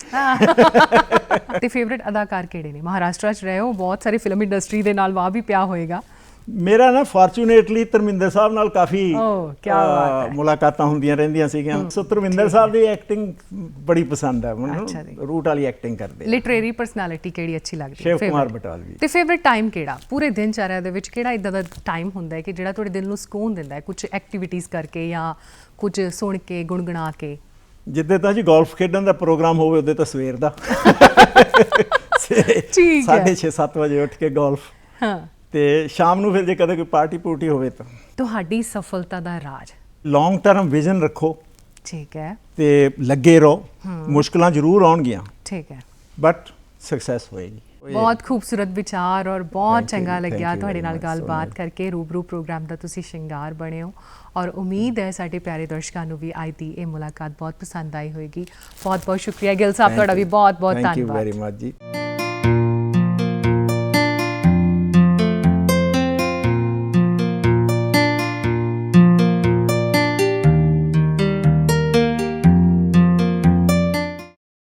Speaker 1: ਤੇ ਫੇਵਰਿਟ ਅਦਾਕਾਰ ਕਿਹੜੇ ਨੇ? ਮਹਾਰਾਸ਼ਟਰ ਚ ਰਹੇ ਹੋ ਬਹੁਤ ਸਾਰੀ ਫਿਲਮ ਇੰਡਸਟਰੀ ਦੇ ਨਾਲ ਵਾਹ ਵੀ ਪਿਆ ਹੋਏਗਾ।
Speaker 2: ਮੇਰਾ ਨਾ ਫਾਰਚੂਨੇਟਲੀ ਧਰਮਿੰਦਰ ਸਾਹਿਬ ਨਾਲ ਕਾਫੀ
Speaker 1: ਬਾਤ ਹੈ।
Speaker 2: ਮੁਲਾਕਾਤਾਂ ਹੁੰਦੀਆਂ ਰਹਿੰਦੀਆਂ ਸੀਗੀਆਂ। ਸੋ ਧਰਮਿੰਦਰ ਸਾਹਿਬ ਦੀ ਐਕਟਿੰਗ ਬੜੀ ਪਸੰਦ ਹੈ। ਮੈਨੂੰ ਰੂਟ ਵਾਲੀ ਐਕਟਿੰਗ ਕਰਦੇ।
Speaker 1: ਲਿਟਰੇਰੀ ਪਰਸਨੈਲਿਟੀ ਕਿਹੜੀ ਅੱਛੀ ਲੱਗਦੀ
Speaker 2: ਸ਼ਿਵ
Speaker 1: Favorite?
Speaker 2: ਕੁਮਾਰ ਬਟਾਲਵੀ।
Speaker 1: ਤੇ ਫੇਵਰਿਟ ਟਾਈਮ ਕਿਹੜਾ? ਪੂਰੇ ਦਿਨ ਚਾਰਿਆ ਦੇ ਵਿੱਚ ਕਿਹੜਾ ਇਦਾਂ ਦਾ ਟਾਈਮ ਹੁੰਦਾ ਹੈ ਕਿ ਜਿਹੜਾ ਤੁਹਾਡੇ ਦਿਲ ਨੂੰ ਸਕੂਨ ਦਿੰਦਾ ਹੈ? ਕੁਝ ਐਕਟੀਵਿਟੀਜ਼ ਕਰਕੇ ਜਾਂ ਕੁਝ ਸੁਣ ਕੇ ਗੁੰਗਣਾ ਕੇ?
Speaker 2: ਜਿੱਦੇ ਤਾਂ ਜੀ ਗੋਲਫ ਖੇਡਣ ਦਾ ਪ੍ਰੋਗਰਾਮ ਹੋਵੇ ਉਹਦੇ ਤਾਂ ਸਵੇਰ ਦਾ।
Speaker 1: ਠੀਕ ਹੈ।
Speaker 2: 6:30 7 ਵਜੇ ਉੱਠ ਕੇ ਗੋਲਫ
Speaker 1: ਹਾਂ।
Speaker 2: ਤੇ ਸ਼ਾਮ ਨੂੰ ਫਿਰ ਜੇ ਕਦੇ ਕੋਈ ਪਾਰਟੀ ਪੂਰਟੀ ਹੋਵੇ ਤਾਂ।
Speaker 1: ਤੁਹਾਡੀ ਸਫਲਤਾ ਦਾ ਰਾਜ।
Speaker 2: ਲੌਂਗ ਟਰਮ ਵਿਜ਼ਨ ਰੱਖੋ।
Speaker 1: ਠੀਕ ਹੈ।
Speaker 2: ਤੇ ਲੱਗੇ ਰਹੋ। ਮੁਸ਼ਕਲਾਂ ਜ਼ਰੂਰ ਆਉਣਗੀਆਂ।
Speaker 1: ਠੀਕ ਹੈ।
Speaker 2: ਬਟ ਸਕਸੈਸ ਹੋਏਗੀ।
Speaker 1: ਬਹੁਤ ਖੂਬਸੂਰਤ ਵਿਚਾਰ ਔਰ ਬਹੁਤ ਚੰਗਾ ਲੱਗਿਆ ਤੁਹਾਡੇ ਨਾਲ ਗੱਲਬਾਤ. ਕਰਕੇ। ਰੂਬਰੂ ਪ੍ਰੋਗਰਾਮ ਦਾ ਤੁਸੀਂ ਸ਼ਿੰਗਾਰ ਬਣੇ ਹੋ। ਔਰ ਉਮੀਦ ਹੈ ਸਾਡੇ ਪਿਆਰੇ ਦਰਸ਼ਕਾਂ ਨੂੰ ਵੀ ਅੱਜ ਦੀ ਇਹ ਮੁਲਾਕਾਤ ਬਹੁਤ ਪਸੰਦ ਆਈ ਹੋਏਗੀ। ਬਹੁਤ ਬਹੁਤ ਸ਼ੁਕਰੀਆ ਗਿਲ ਸਾਹਿਬ ਤੁਹਾਡਾ ਵੀ ਬਹੁਤ ਬਹੁਤ
Speaker 2: ਥੈਂਕ ਯੂ
Speaker 1: ਧੰਨਵਾਦ।
Speaker 2: ਵੈਰੀ ਮਚ ਜੀ।